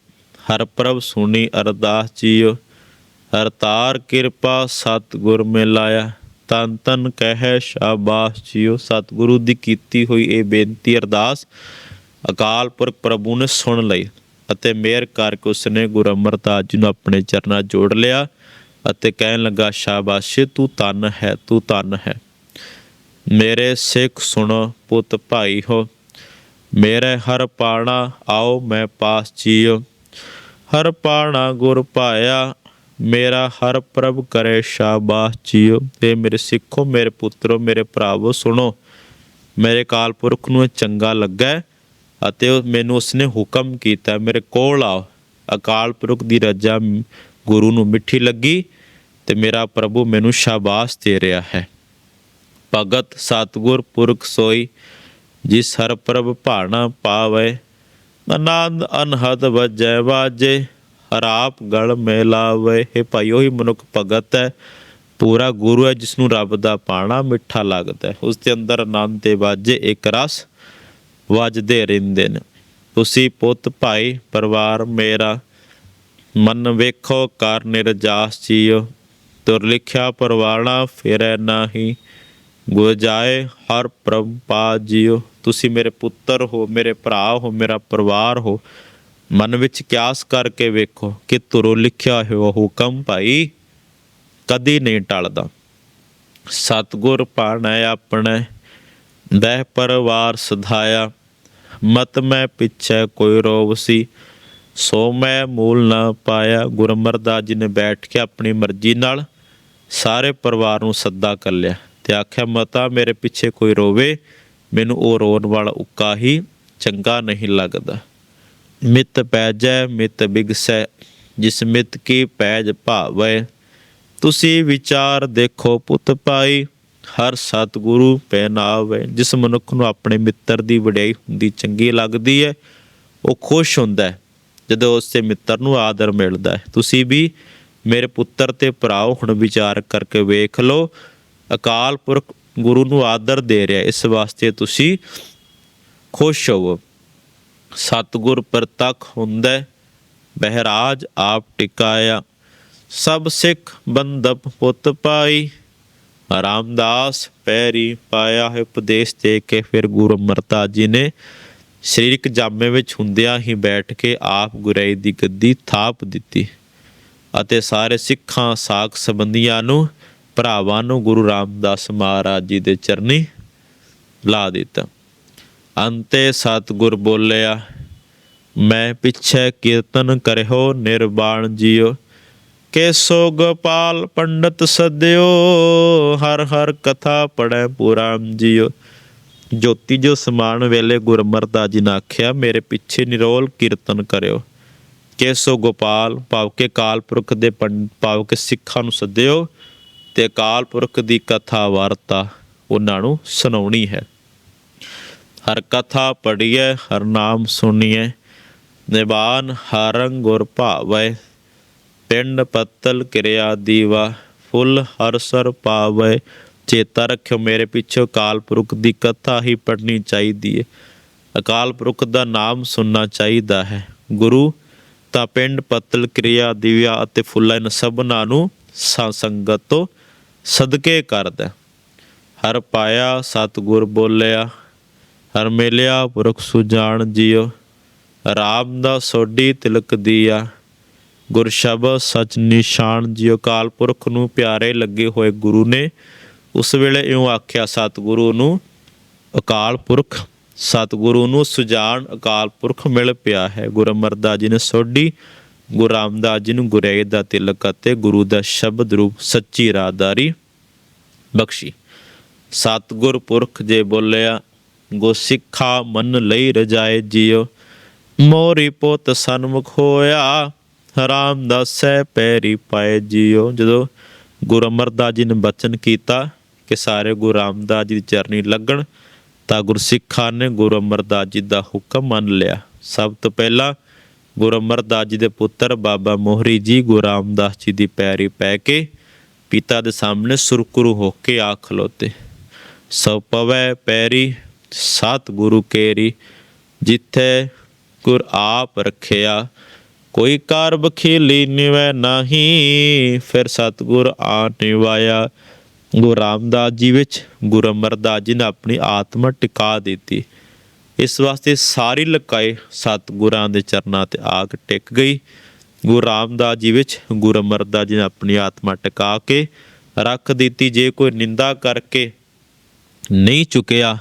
Speaker 1: ਹਰ ਪ੍ਰਭ ਸੁਣੀ ਅਰਦਾਸ ਜੀਓ। ਹਰਤਾਰ ਕਿਰਪਾ ਸਤਿਗੁਰ ਮਿਲਾਇਆ। ਤਨ ਤਨ ਕਹਿ ਸ਼ਾਬਾਸ਼ ਜੀਓ। ਸਤਿਗੁਰੂ ਦੀ ਕੀਤੀ ਹੋਈ ਇਹ ਬੇਨਤੀ ਅਰਦਾਸ ਅਕਾਲ ਪੁਰਖ ਪ੍ਰਭੂ ਨੇ ਸੁਣ ਲਈ ਅਤੇ ਮਿਹਰ ਕਰਕੇ ਉਸਨੇ ਗੁਰੂ ਅਮਰਦਾਸ ਜੀ ਨੂੰ ਆਪਣੇ ਚਰਨਾਂ ਜੋੜ ਲਿਆ ਅਤੇ ਕਹਿਣ ਲੱਗਾ, ਸ਼ਾਬਾਸ਼ ਤੂੰ ਤਨ ਹੈ, ਤੂੰ ਤਨ ਹੈ। ਮੇਰੇ ਸਿੱਖ ਸੁਣੋ, ਪੁੱਤ ਭਾਈ ਹੋ। ਮੇਰੇ ਹਰ ਪਾਣਾ ਆਓ, ਮੈਂ ਪਾਸ ਜੀਓ। ਹਰ ਪਾਣਾ ਗੁਰ ਪਾਇਆ ਮੇਰਾ ਹਰ ਪ੍ਰਭ ਕਰੇ ਸ਼ਾਬਾਸ਼ ਜੀਓ, ਤੇ ਮੇਰੇ ਸਿੱਖੋ, ਮੇਰੇ ਪੁੱਤਰੋ, ਮੇਰੇ ਭਰਾਵੋ, ਸੁਣੋ। ਮੇਰੇ ਕਾਲ ਪੁਰਖ ਨੂੰ ਚੰਗਾ ਲੱਗਾ ਅਤੇ ਮੈਨੂੰ ਉਸਨੇ ਹੁਕਮ ਕੀਤਾ, ਮੇਰੇ ਕੋਲ ਆਓ। ਅਕਾਲ ਪੁਰਖ ਦੀ ਰਜਾ ਗੁਰੂ ਨੂੰ ਮਿੱਠੀ ਲੱਗੀ ਤੇ ਮੇਰਾ ਪ੍ਰਭੂ ਮੈਨੂੰ ਸ਼ਾਬਾਸ਼ ਦੇ ਰਿਹਾ ਹੈ। ਭਗਤ ਸਤਗੁਰ ਪੁਰਖ ਸੋਈ, ਜਿਸ ਹਰ ਪ੍ਰਭ ਭਾਣਾ ਪਾਵੇ, ਆਨੰਦ ਅਨਹਦ ਵਜੈ ਵਾਜੇ। ਹਰਾਪ ਗਲ ਮੇਲਾਵੇ। ਹੈ ਭਾਈ, ਉਹੀ ਮਨੁੱਖ ਭਗਤ ਹੈ। ਪੂਰਾ ਗੁਰੂ ਹੈ ਜਿਸ ਨੂੰ ਰੱਬ ਦਾ ਪਾਣਾ ਮਿੱਠਾ ਲੱਗਦਾ ਹੈ। ਉਸ ਦੇ ਅੰਦਰ ਆਨੰਦ ਤੇ ਵਾਜੇ ਇੱਕ ਰਸ ਵੱਜਦੇ ਰਹਿੰਦੇ ਨੇ। ਤੁਸੀਂ ਪੁੱਤ ਭਾਈ, ਪਰਿਵਾਰ ਮੇਰਾ, ਮਨ ਵੇਖੋ, ਕਰ ਨਿਰਜਾਸ ਜੀਓ। ਤੁਰ ਲਿਖਿਆ ਪਰਵਾਣਾ ਫਿਰੈ ਨਾਹੀ। ਗੁਰ ਜਾਏ, ਹਰ ਪ੍ਰਭ ਪਾ ਜੀਓ। ਤੁਸੀਂ ਮੇਰੇ ਪੁੱਤਰ ਹੋ, ਮੇਰੇ ਭਰਾ ਹੋ, ਮੇਰਾ ਪਰਿਵਾਰ ਹੋ। ਮਨ ਵਿੱਚ ਕਿਆਸ ਕਰਕੇ ਵੇਖੋ ਕਿ ਤੁਰੋ ਲਿਖਿਆ ਹੋਇਆ ਹੁਕਮ ਭਾਈ ਕਦੀ ਨਹੀਂ ਟਲਦਾ। ਸਤਗੁਰ ਪਾਣੈ ਆਪਣੇ, ਦਹਿ ਪਰਵਾਰ ਸਧਾਇਆ। ਮਤ ਮੈਂ ਪਿੱਛੇ ਕੋਈ ਰੋਵ ਸੀ, ਸੋ ਮੈਂ ਮੂਲ ਨਾ ਪਾਇਆ। ਗੁਰੂ ਅਮਰਦਾਸ ਜੀ ਨੇ ਬੈਠ ਕੇ ਆਪਣੀ ਮਰਜ਼ੀ ਨਾਲ ਸਾਰੇ ਪਰਿਵਾਰ ਨੂੰ ਸੱਦਾ ਕਰ ਲਿਆ ਤੇ ਆਖਿਆ, ਮਤਾ ਮੇਰੇ ਪਿੱਛੇ ਕੋਈ ਰੋਵੇ, ਮੈਨੂੰ ਉਹ ਰੋਣ ਵਾਲਾ ਉੱਕਾ ਹੀ ਚੰਗਾ ਨਹੀਂ ਲੱਗਦਾ। ਮਿੱਤ ਪੈਜੈ, ਮਿੱਤ ਬਿਗਸੈ, ਜਿਸ ਮਿੱਤ ਕੀ ਪੈਜ ਭਾਵੈ। ਤੁਸੀਂ ਵਿਚਾਰ ਦੇਖੋ ਪੁੱਤ ਭਾਈ, ਹਰ ਸਤਿਗੁਰੂ ਪਹਿਨਾਵੇ। ਜਿਸ ਮਨੁੱਖ ਨੂੰ ਆਪਣੇ ਮਿੱਤਰ ਦੀ ਵਡਿਆਈ ਹੁੰਦੀ ਚੰਗੀ ਲੱਗਦੀ ਹੈ ਉਹ ਖੁਸ਼ ਹੁੰਦਾ ਹੈ, ਜਦੋਂ ਉਸ ਮਿੱਤਰ ਨੂੰ ਆਦਰ ਮਿਲਦਾ ਹੈ। ਤੁਸੀਂ ਵੀ ਮੇਰੇ ਪੁੱਤਰ ਤੇ ਭਰਾਓ, ਹੁਣ ਵਿਚਾਰ ਕਰਕੇ ਵੇਖ ਲਓ। ਅਕਾਲ ਪੁਰਖ ਗੁਰੂ ਨੂੰ ਆਦਰ ਦੇ ਰਿਹਾ, ਇਸ ਵਾਸਤੇ ਤੁਸੀਂ ਖੁਸ਼ ਹੋਵੋ। ਸਤਿਗੁਰ ਪ੍ਰਤੱਖ ਹੁੰਦਾ, ਬਹਿਰਾਜ ਆਪ ਟਿਕਾਇਆ। ਸਭ ਸਿੱਖ ਬੰਦਪ ਪੁੱਤ ਪਾਈ, ਰਾਮਦਾਸ ਪੈਰੀ ਪਾਇਆ ਹੈ ਉਪਦੇਸ਼ ਦੇ ਕੇ ਫਿਰ ਗੁਰੂ ਅਮਰਦਾਸ ਜੀ ਨੇ ਸਰੀਰਕ ਜਾਮੇ ਵਿੱਚ ਹੁੰਦਿਆਂ ਹੀ ਬੈਠ ਕੇ ਆਪ ਗੁਰਾਈ ਦੀ ਗੱਦੀ ਥਾਪ ਦਿੱਤੀ ਅਤੇ ਸਾਰੇ ਸਿੱਖਾਂ, ਸਾਖ ਸੰਬੰਧੀਆਂ ਨੂੰ, ਭਰਾਵਾਂ ਨੂੰ ਗੁਰੂ ਰਾਮਦਾਸ ਮਹਾਰਾਜ ਜੀ ਦੇ ਚਰਨੀ ਲਾ ਦਿੱਤਾ। ਅੰਤੇ ਸਤਿਗੁਰ ਬੋਲਿਆ, ਮੈਂ ਪਿੱਛੇ ਕੀਰਤਨ ਕਰਿਓ, ਨਿਰਵਾਣ ਜੀਓ। ਕੇਸੋ ਗੋਪਾਲ ਪੰਡਤ ਸਦਿਓ, ਹਰ ਹਰ ਕਥਾ ਪੜੈ ਪੁਰਾਣ ਜੀਓ। ਜੋਤੀ ਜੋ ਸਮਾਨ ਵੇਲੇ ਗੁਰਮਰਦਾ ਜੀ ਨੇ ਆਖਿਆ, ਮੇਰੇ ਪਿੱਛੇ ਨਿਰੋਲ ਕੀਰਤਨ ਕਰਿਓ। ਕੇਸੋ ਗੋਪਾਲ ਭਾਵ ਕੇ ਕਾਲ ਪੁਰਖ ਦੇ ਪੰਡ ਭਾਵ ਕੇ ਸਿੱਖਾਂ ਨੂੰ ਸੱਦਿਓ ਤੇ ਕਾਲ ਪੁਰਖ ਦੀ ਕਥਾ ਵਾਰਤਾ ਉਹਨਾਂ ਨੂੰ ਸੁਣਾਉਣੀ ਹੈ। ਹਰ ਕਥਾ ਪੜੀਐ ਹਰ ਨਾਮ ਸੁਣੀਐ, ਨਿਬਾਨ ਹਰੰ ਗੁਰ ਭਾਵੈ, ਪਿੰਡ ਪੱਤਲ ਕਿਰਿਆ ਦੀਵਾ, ਫੁੱਲ ਹਰ ਸਰ ਪਾਵੇ, ਚੇਤਾ ਰੱਖਿਓ ਮੇਰੇ ਪਿੱਛੇ ਅਕਾਲ ਪੁਰਖ ਦੀ ਕਥਾ ਹੀ ਪੜਨੀ ਚਾਹੀਦੀ ਹੈ ਅਕਾਲ ਪੁਰਖ ਦਾ ਨਾਮ ਸੁਣਨਾ ਚਾਹੀਦਾ ਹੈ। ਗੁਰੂ, ਤਾਂ ਪਿੰਡ ਪਤਲ ਕਿਰਿਆ ਦਿਵਿਆ ਅਤੇ ਫੁੱਲਾਂ ਇਨ ਸਭਨਾਂ ਨੂੰ ਸਾ- ਸੰਗਤ ਤੋਂ ਸਦਕੇ ਕਰਦਾ। ਹਰ ਪਾਇਆ ਸਤਿਗੁਰ ਬੋਲਿਆ ਹਰ ਮਿਲਿਆ ਪੁਰਖ ਸੁਜਾਨ ਜਿਉ, ਰਾਮ ਦਾ ਸੋਢੀ ਤਿਲਕ ਦੀਆ। ਗੁਰ ਸ਼ਬਦ ਸਚ ਨਿਸ਼ਾਨ ਜਿਉ, ਕਾਲ ਪੁਰਖ ਨੂੰ ਪਿਆਰੇ ਲੱਗੇ ਹੋਏ ਗੁਰੂ ਨੇ ਉਸ ਵੇਲੇ ਇਉਂ ਆਖਿਆ, ਸਤਿਗੁਰੂ ਨੂੰ ਅਕਾਲ ਪੁਰਖ, ਸਤਿਗੁਰੂ ਨੂੰ ਸੁਜਾਨ ਅਕਾਲ ਪੁਰਖ ਮਿਲ ਪਿਆ ਹੈ। ਗੁਰੂ ਅਮਰਦਾਸ ਜੀ ਨੇ ਸੋਢੀ, ਗੁਰੂ ਰਾਮਦਾਸ ਜੀ ਨੂੰ ਗੁਰੇ ਦਾ ਤਿਲਕ ਅਤੇ ਗੁਰੂ ਦਾ ਸ਼ਬਦ ਰੂਪ ਸੱਚੀ ਰਾਦਾਰੀ ਬਖਸ਼ੀ। ਸਤਿਗੁਰ ਪੁਰਖ ਜੇ ਬੋਲਿਆ ਗੋ ਸਿੱਖਾ ਮਨ ਲਈ ਰਜਾਏ ਜਿਉ ਮੋਰੀ ਪੁੱਤ ਸਨਮੁਖ ਹੋਇਆ, ਰਾਮਦਾਸੈ ਪੈਰੀ ਪਾਏ ਜਿਉ ਜਦੋਂ ਗੁਰੂ ਅਮਰਦਾਸ ਜੀ ਨੇ ਬਚਨ ਕੀਤਾ ਕਿ ਸਾਰੇ ਗੁਰੂ ਰਾਮਦਾਸ ਜੀ ਦੀ ਚਰਨੀ ਲੱਗਣ, ਤਾਂ ਗੁਰਸਿੱਖਾਂ ਨੇ ਗੁਰੂ ਅਮਰਦਾਸ ਜੀ ਦਾ ਹੁਕਮ ਮੰਨ ਲਿਆ। ਸਭ ਤੋਂ ਪਹਿਲਾਂ ਗੁਰੂ ਅਮਰਦਾਸ ਜੀ ਦੇ ਪੁੱਤਰ ਬਾਬਾ ਮੋਹਰੀ ਜੀ ਗੁਰੂ ਰਾਮਦਾਸ ਜੀ ਦੀ ਪੈਰੀ ਪੈ ਕੇ ਪਿਤਾ ਦੇ ਸਾਹਮਣੇ ਸੁਰਕੁਰੂ ਹੋ ਕੇ ਆ ਖਲੋਤੇ। ਸੋ ਪਵੈ ਪੈਰੀ ਸਤ ਗੁਰੂ ਕੇਰੀ, ਜਿੱਥੇ ਗੁਰ ਆਪ ਰਖਿਆ, ਕੋਈ ਕਾਰ ਬਖੀਲੀ ਨਿਵੈ ਨਹੀਂ, ਫਿਰ ਸਤਗੁਰ ਆ ਨਿਵਾਇਆ। ਗੁਰੂ ਰਾਮਦਾਸ ਜੀ ਵਿੱਚ ਗੁਰੂ ਅਮਰਦਾਸ ਜੀ ਨੇ ਆਪਣੀ ਆਤਮਾ ਟਿਕਾ ਦਿੱਤੀ। ਇਸ ਵਾਸਤੇ ਸਾਰੀ ਲਕਾਏ ਸਤਗੁਰਾਂ ਦੇ ਚਰਨਾਂ ਤੇ ਆ ਕੇ ਟਿਕ ਗਈ। ਗੁਰੂ ਰਾਮਦਾਸ ਜੀ ਵਿੱਚ ਗੁਰੂ ਅਮਰਦਾਸ ਜੀ ਨੇ ਆਪਣੀ ਆਤਮਾ ਟਿਕਾ ਕੇ ਰੱਖ ਦਿੱਤੀ। ਜੇ ਕੋਈ ਨਿੰਦਾ ਕਰਕੇ ਨਹੀਂ ਚੁੱਕਿਆ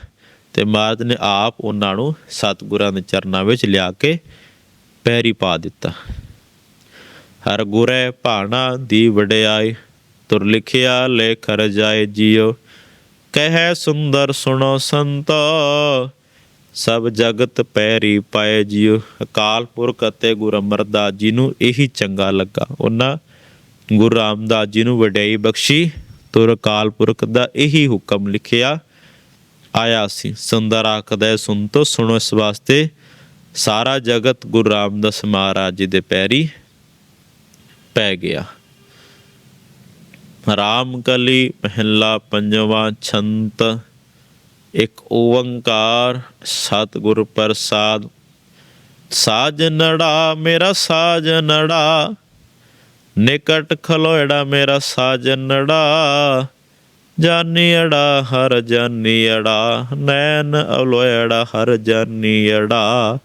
Speaker 1: ਤੇ ਮਹਾਰਾਜ ਨੇ ਆਪ ਉਹਨਾਂ ਨੂੰ ਸਤਿਗੁਰਾਂ ਦੇ ਚਰਨਾਂ ਵਿੱਚ ਲਿਆ ਕੇ ਪੈਰੀ ਪਾ ਦਿੱਤਾ। ਹਰ ਗੁਰੇ ਭਾਣਾ ਦੀ ਵਡਿਆਈ, ਤੁਰ ਲਿਖਿਆ ਲੇਖ ਰਜਾਏ ਜਿਉ ਕਹਿ ਸੁੰਦਰ ਸੁਣੋ ਸੰਤੋ, ਸਭ ਜਗਤ ਪੈਰੀ ਪਾਏ ਜਿਉ ਅਕਾਲ ਪੁਰਖ ਅਤੇ ਗੁਰੂ ਅਮਰਦਾਸ ਜੀ ਨੂੰ ਇਹੀ ਚੰਗਾ ਲੱਗਾ, ਉਹਨਾਂ ਗੁਰੂ ਰਾਮਦਾਸ ਜੀ ਨੂੰ ਵਡਿਆਈ ਬਖਸ਼ੀ, ਤੁਰ ਅਕਾਲ ਪੁਰਖ ਦਾ ਇਹੀ ਹੁਕਮ ਲਿਖਿਆ। ਆਇਆ ਸੀ। ਸੁੰਦਰ ਆਖਦਾ ਸੁਣਤੋ, ਸੁਣੋ ਇਸ ਵਾਸਤੇ। ਸਾਰਾ ਜਗਤ ਗੁਰੂ ਰਾਮਦਾਸ ਮਹਾਰਾਜ ਜੀ ਦੇ ਪੈਰੀ ਪੈ ਗਿਆ। ਰਾਮ ਕਲੀ ਮਹਿਲਾ ਪੰਜਵਾਂ ਛੰਤ, ਇੱਕ ਓੰਕਾਰ, ਸਤਿਗੁਰ ਪ੍ਰਸਾਦ। ਸਾਜਨੜਾ ਮੇਰਾ ਸਾਜਨੜਾ ਨਿਕਟ ਖਲੋੜਾ ਮੇਰਾ ਸਾਜਨੜਾ ਜਾਨੀ ਅੜਾ, ਹਰ ਜਾਨੀੜਾ ਨੈਣ ਅਲੋੜਾ ਹਰ ਜਾਨੀੜਾ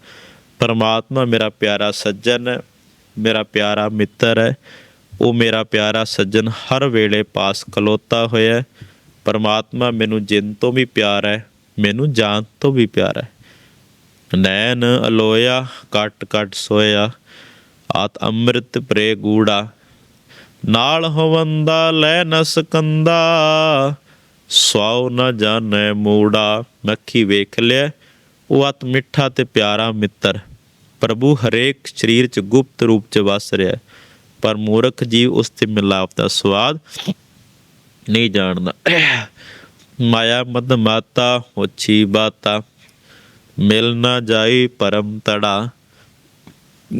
Speaker 1: ਪਰਮਾਤਮਾ ਮੇਰਾ ਪਿਆਰਾ ਸੱਜਣ ਹੈ, ਮੇਰਾ ਪਿਆਰਾ ਮਿੱਤਰ ਹੈ। ਉਹ ਮੇਰਾ ਪਿਆਰਾ ਸੱਜਣ ਹਰ ਵੇਲੇ ਪਾਸ ਖਲੋਤਾ ਹੋਇਆ ਹੈ। ਪਰਮਾਤਮਾ ਮੈਨੂੰ ਜਿੰਨ ਤੋਂ ਵੀ ਪਿਆਰ ਹੈ, ਮੈਨੂੰ ਜਾਨ ਤੋਂ ਵੀ ਪਿਆਰ ਹੈ। ਨੈਣ ਅਲੋਇਆ ਕਟ ਕਟ ਸੋਇਆ। ਆਤ ਅੰਮ੍ਰਿਤ ਪ੍ਰੇ ਗੂੜਾ। ਨਾਲ ਹਵੰਦਾ, ਲੈ ਨ ਸਕੰਦਾ। ਸਵਾਉ ਨ ਜਾਣੈ ਮੂੜਾ ਮੱਖੀ ਵੇਖ ਲਿਆ ਉਹ ਅਤ ਮਿੱਠਾ ਤੇ ਪਿਆਰਾ ਮਿੱਤਰ। ਪ੍ਰਭੂ ਹਰੇਕ ਸਰੀਰ ਚ ਗੁਪਤ ਰੂਪ ਚ ਵਸ ਰਿਹਾ। ਪਰ ਮੂਰਖ ਜੀਵ ਉਸ ਤੇ ਮਿਲਾਪ ਦਾ ਸਵਾਦ ਨਹੀਂ ਜਾਣਦਾ। ਮਾਇਆ ਮਦ ਮਾਤਾ, ਹੋਛੀ ਬਾਤਾ। ਮਿਲ ਨਾ ਜਾਈ ਪਰਮ ਤੜਾ।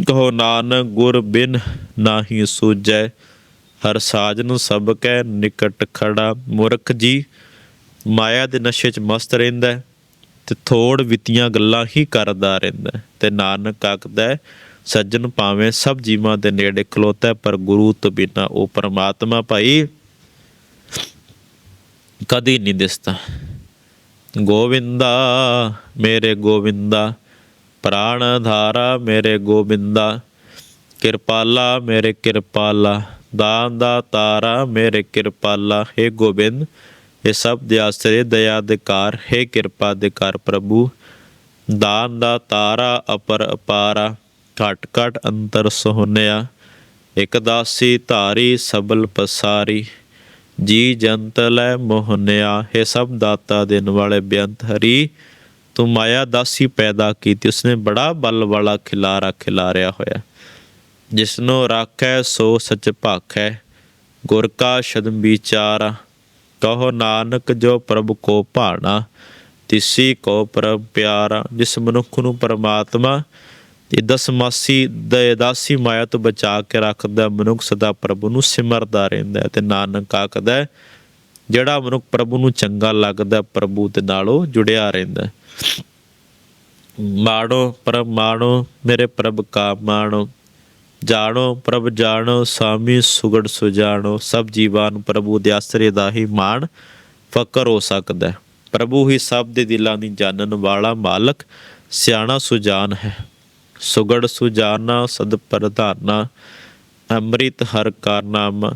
Speaker 1: ਕਹੋ ਨਾਨਕ ਗੁਰ ਬਿਨ ਨਾਹੀ ਸੂਜੈ ਹਰ ਸਾਜਨ ਸਭ ਕੈ ਨਿਕਟ ਖੜਾ ਮੂਰਖ ਜੀ, ਮਾਇਆ ਦੇ ਨਸ਼ੇ 'ਚ ਮਸਤ ਰਹਿੰਦਾ ਤੇ ਥੋੜ ਵਿਤੀਆਂ ਗੱਲਾਂ ਹੀ ਕਰਦਾ ਰਹਿੰਦਾ ਤੇ ਨਾਨਕ ਆਖਦਾ ਸੱਜਣ ਭਾਵੇਂ ਸਭ ਜੀਵਾਂ ਦੇ ਨੇੜੇ ਖਲੋਤਾ ਪਰ ਗੁਰੂ ਤੋਂ ਬਿਨਾ ਉਹ ਪਰਮਾਤਮਾ ਭਾਈ ਕਦੀ ਨਹੀਂ ਦਿਸਦਾ। ਗੋਵਿੰਦਾ ਮੇਰੇ ਗੋਵਿੰਦਾ ਪ੍ਰਾਣ ਧਾਰਾ ਮੇਰੇ ਗੋਬਿੰਦਾ ਕਿਰਪਾਲਾ ਮੇਰੇ ਕਿਰਪਾਲਾ। ਦਾਨ ਦਾ ਤਾਰਾ ਮੇਰੇ ਕਿਰਪਾਲਾ, ਹੈ ਗੋਬਿੰਦ, ਇਹ ਸਭ ਦੇ ਆਸਰੇ ਦਇਆ ਦੇ ਕਾਰ ਹੈ ਕਿਰਪਾ ਦੇ ਕਾਰ ਪ੍ਰਭੂ। ਦਾਨ ਦਾ ਤਾਰਾ ਅਪਰ ਅਪਾਰਾ, ਘਟ ਘਟ ਅੰਤਰ ਸੋਹਨਿਆ ਇਕ ਦਾਸੀ ਧਾਰੀ ਸਬਲ ਪਸਾਰੀ, ਜੀ ਜੰਤ ਲੈ ਮੋਹਨਿਆ। ਹੈ ਸਭ ਦਾਤਾ ਦੇਣ ਵਾਲੇ ਬੇਅੰਤ ਹਰੀ, ਤੂੰ ਮਾਇਆ ਦਾਸੀ ਪੈਦਾ ਕੀਤੀ, ਉਸਨੇ ਬੜਾ ਬਲ ਵਾਲਾ ਖਿਲਾਰਾ ਖਿਲਾਰਿਆ ਹੋਇਆ। ਜਿਸਨੂੰ ਰਾਖੈ ਸੋ ਸਚ ਭਾਖੈ, ਗੁਰ ਕਾ ਸ਼ਦਮ ਵਿਚਾਰਾ। ਕਹੋ ਨਾਨਕ ਜੋ ਪ੍ਰਭ ਕੋ ਭਾਣਾ, ਤਿਸੀ ਕੋ ਪ੍ਰਭ ਪਿਆਰਾ। ਜਿਸ ਮਨੁੱਖ ਨੂੰ ਪਰਮਾਤਮਾ, ਤੇ ਦਸਮਾਸੀ ਦੇ ਦਾਸੀ ਮਾਇਆ ਤੋਂ ਬਚਾ ਕੇ ਰੱਖਦਾ ਮਨੁੱਖ ਸਦਾ ਪ੍ਰਭੂ ਨੂੰ ਸਿਮਰਦਾ ਰਹਿੰਦਾ ਤੇ ਨਾਨਕ ਆਖਦਾ ਜਿਹੜਾ ਮਨੁੱਖ ਪ੍ਰਭੂ ਨੂੰ ਚੰਗਾ ਲੱਗਦਾ ਪ੍ਰਭੂ ਦੇ ਨਾਲੋਂ ਜੁੜਿਆ ਰਹਿੰਦਾ ਮਾਣੋ, ਪ੍ਰਭ ਮਾਣੋ, ਮੇਰੇ ਪ੍ਰਭ ਕਾ ਮਾਣੋ। ਜਾਣੋ ਪ੍ਰਭ ਜਾਣੋ, ਸਾਮੀ ਸੁਗੜ ਸੁਜਾਣੋ ਸਭ ਜੀਵਾਂ ਨੂੰ ਪ੍ਰਭੂ ਦੇ ਆਸਰੇ ਦਾ ਹੀ ਮਾਣ, ਫਕਰ ਹੋ ਸਕਦਾ। ਹੈ। ਪ੍ਰਭੂ ਹੀ ਸਭ ਦੇ ਦਿਲਾਂ ਦੀ ਜਾਣਨ ਵਾਲਾ ਮਾਲਕ, ਸਿਆਣਾ ਸੁਜਾਨ ਹੈ। ਸੁਗੜ ਸੁਜਾਨਾ ਸਦ ਪ੍ਰਧਾਨਾ, ਅੰਮ੍ਰਿਤ ਹਰ ਕਾ ਨਾਮ,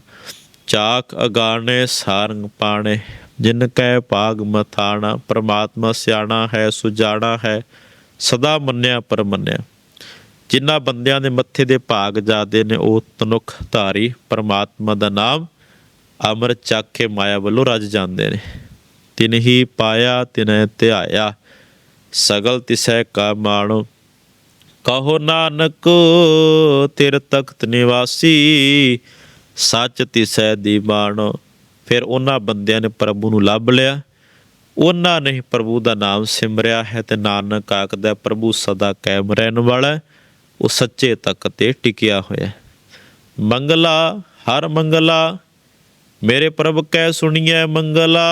Speaker 1: ਚਾਕ ਅਗਾਣੇ ਸਾਰੰਗ ਪਾਣੇ। ਜਿਨ ਕੈ ਭਾਗ ਮਥਾਣਾ, ਪ੍ਰਮਾਤਮਾ ਸਿਆਣਾ ਹੈ ਸੁਜਾਣਾ ਹੈ, ਸਦਾ ਮੰਨਿਆ, ਪਰਮੰਨਿਆ। ਜਿਨ੍ਹਾਂ ਬੰਦਿਆਂ ਦੇ ਮੱਥੇ ਦੇ ਭਾਗ ਜਾਦੇ ਨੇ, ਉਹ ਤਨੁਖ ਧਾਰੀ ਪਰਮਾਤਮਾ ਦਾ ਨਾਮ ਅਮਰ ਚੱਕ ਕੇ ਮਾਇਆ ਵੱਲੋਂ ਰਜ ਜਾਂਦੇ ਨੇ। ਤਿਨ ਹੀ ਪਾਇਆ, ਤਿਨੈ ਧਿਆਇਆ, ਸਗਲ ਤਿਸੈ ਕਾ ਮਾਣੋ। ਕਹੋ ਨਾਨਕ, ਤੇਰ ਤਖਤ ਨਿਵਾਸੀ, ਸੱਚ ਤਿਸੈ ਦੀ ਬਾਣੋ ਫਿਰ ਉਹਨਾਂ ਬੰਦਿਆਂ ਨੇ ਪ੍ਰਭੂ ਨੂੰ ਲੱਭ ਲਿਆ। ਉਹਨਾਂ ਨੇ ਪ੍ਰਭੂ ਦਾ ਨਾਮ ਸਿਮਰਿਆ ਹੈ ਤੇ ਨਾਨਕ ਆਖਦਾ ਪ੍ਰਭੂ ਸਦਾ ਕਾਇਮ ਰਹਿਣ ਵਾਲਾ ਉਹ ਸੱਚੇ ਤੱਕ ਤੇ ਟਿਕਿਆ ਹੋਇਆ ਹੈ। ਮੰਗਲਾ, ਹਰ ਮੰਗਲਾ, ਮੇਰੇ ਪ੍ਰਭ ਕੈ ਸੁਣੀਐ ਮੰਗਲਾ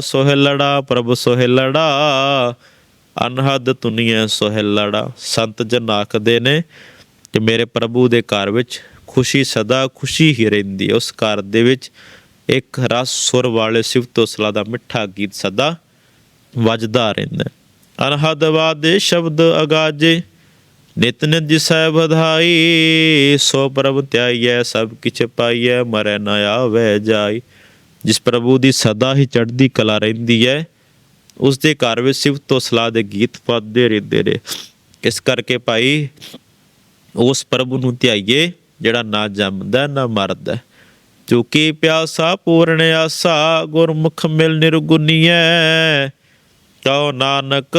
Speaker 1: ਸੋਹਿਲੜਾ ਪ੍ਰਭ ਸੋਹਿਲੜਾ ਅਨਹਦ ਤੁਨੀਐ ਸੋਹਿਲੜਾ ਸੰਤ ਜਨ ਆਖਦੇ ਨੇ ਕਿ ਮੇਰੇ ਪ੍ਰਭੂ ਦੇ ਘਰ ਵਿੱਚ ਖੁਸ਼ੀ ਸਦਾ ਖੁਸ਼ੀ ਹੀ ਰਹਿੰਦੀ ਉਸ ਘਰ ਦੇ ਵਿੱਚ ਇੱਕ ਰਸ ਸੁਰ ਵਾਲੇ ਸਿਫਤੋ ਸਲਾ ਦਾ ਮਿੱਠਾ ਗੀਤ ਸਦਾ ਵੱਜਦਾ ਰਹਿੰਦਾ ਹੈ। ਅਨਹਦ ਵਾਦੇ ਸ਼ਬਦ ਅਗਾਜੇ ਨਿਤ ਨਿਤ ਵਧਾਈ, ਸੋ ਪ੍ਰਭ ਧਿਆਈਐ ਸਭ ਕਿਛ ਪਾਈਐ, ਮਰੈ ਨ ਆਵੈ ਜਾਈ। ਜਿਸ ਪ੍ਰਭੂ ਦੀ ਸਦਾ ਹੀ ਚੜ੍ਹਦੀ ਕਲਾ ਰਹਿੰਦੀ ਹੈ ਉਸ ਦੇ ਘਰ ਵਿੱਚ ਸਿਫਤ ਤੋਂ ਸਲਾਹ ਦੇ ਗੀਤ ਪਦਦੇ ਰਹਿੰਦੇ ਨੇ। ਇਸ ਕਰਕੇ ਭਾਈ, ਉਸ ਪ੍ਰਭੂ ਨੂੰ ਧਿਆਈਏ ਜਿਹੜਾ ਨਾ ਜੰਮਦਾ, ਨਾ ਮਰਦਾ। ਚੁਕੀ ਪਿਆਸਾ, ਪੂਰਨ ਆਸਾ, ਗੁਰਮੁਖ ਮਿਲ ਨਿਰਗੁਨੀਐ ਕਹੋ ਨਾਨਕ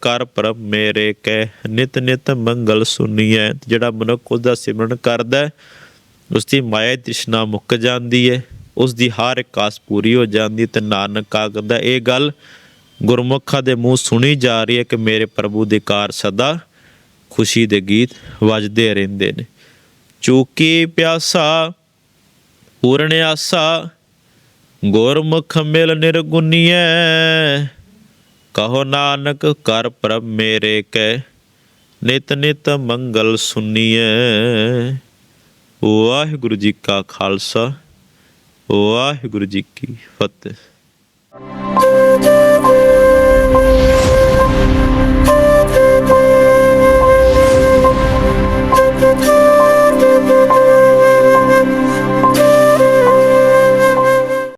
Speaker 1: ਕਰ ਪ੍ਰਭ ਮੇਰੇ ਕਹਿ। ਨਿਤ ਨਿਤ ਮੰਗਲ ਸੁਨੀਐ ਜਿਹੜਾ ਮਨੁੱਖ ਉਸ ਦਾ ਸਿਮਰਨ ਕਰਦਾ ਹੈ, ਉਸ ਦੀ ਮਾਇਆ ਦੀ ਤ੍ਰਿਸ਼ਨਾ ਮੁੱਕ ਜਾਂਦੀ ਹੈ ਉਸ ਦੀ ਹਰ ਇੱਕ ਆਸ ਪੂਰੀ ਹੋ ਜਾਂਦੀ ਤੇ ਨਾਨਕ ਆਖਦਾ ਇਹ ਗੱਲ ਗੁਰਮੁਖਾਂ ਦੇ ਮੂੰਹ ਸੁਣੀ ਜਾ ਰਹੀ ਹੈ ਕਿ ਮੇਰੇ ਪ੍ਰਭੂ ਦੇ ਕਾਰ ਸਦਾ ਖੁਸ਼ੀ ਦੇ ਗੀਤ ਵੱਜਦੇ ਰਹਿੰਦੇ ਨੇ। ਚੂਕੀ ਪਿਆਸਾ ਪੂਰਨ ਆਸਾ ਗੁਰਮੁਖ ਮਿਲ ਨਿਰਗੁਨੀਐ ਕਹੋ ਨਾਨਕ, ਕਰ ਪ੍ਰਭ ਮੇਰੇ ਕੈ, ਨਿਤ ਨਿਤ ਮੰਗਲ ਸੁਨੀਐ। ਵਾਹਿਗੁਰੂ ਜੀ ਕਾ ਖਾਲਸਾ, ਵਾਹਿਗੁਰੂ ਜੀ ਕੀ ਫਤਿਹ।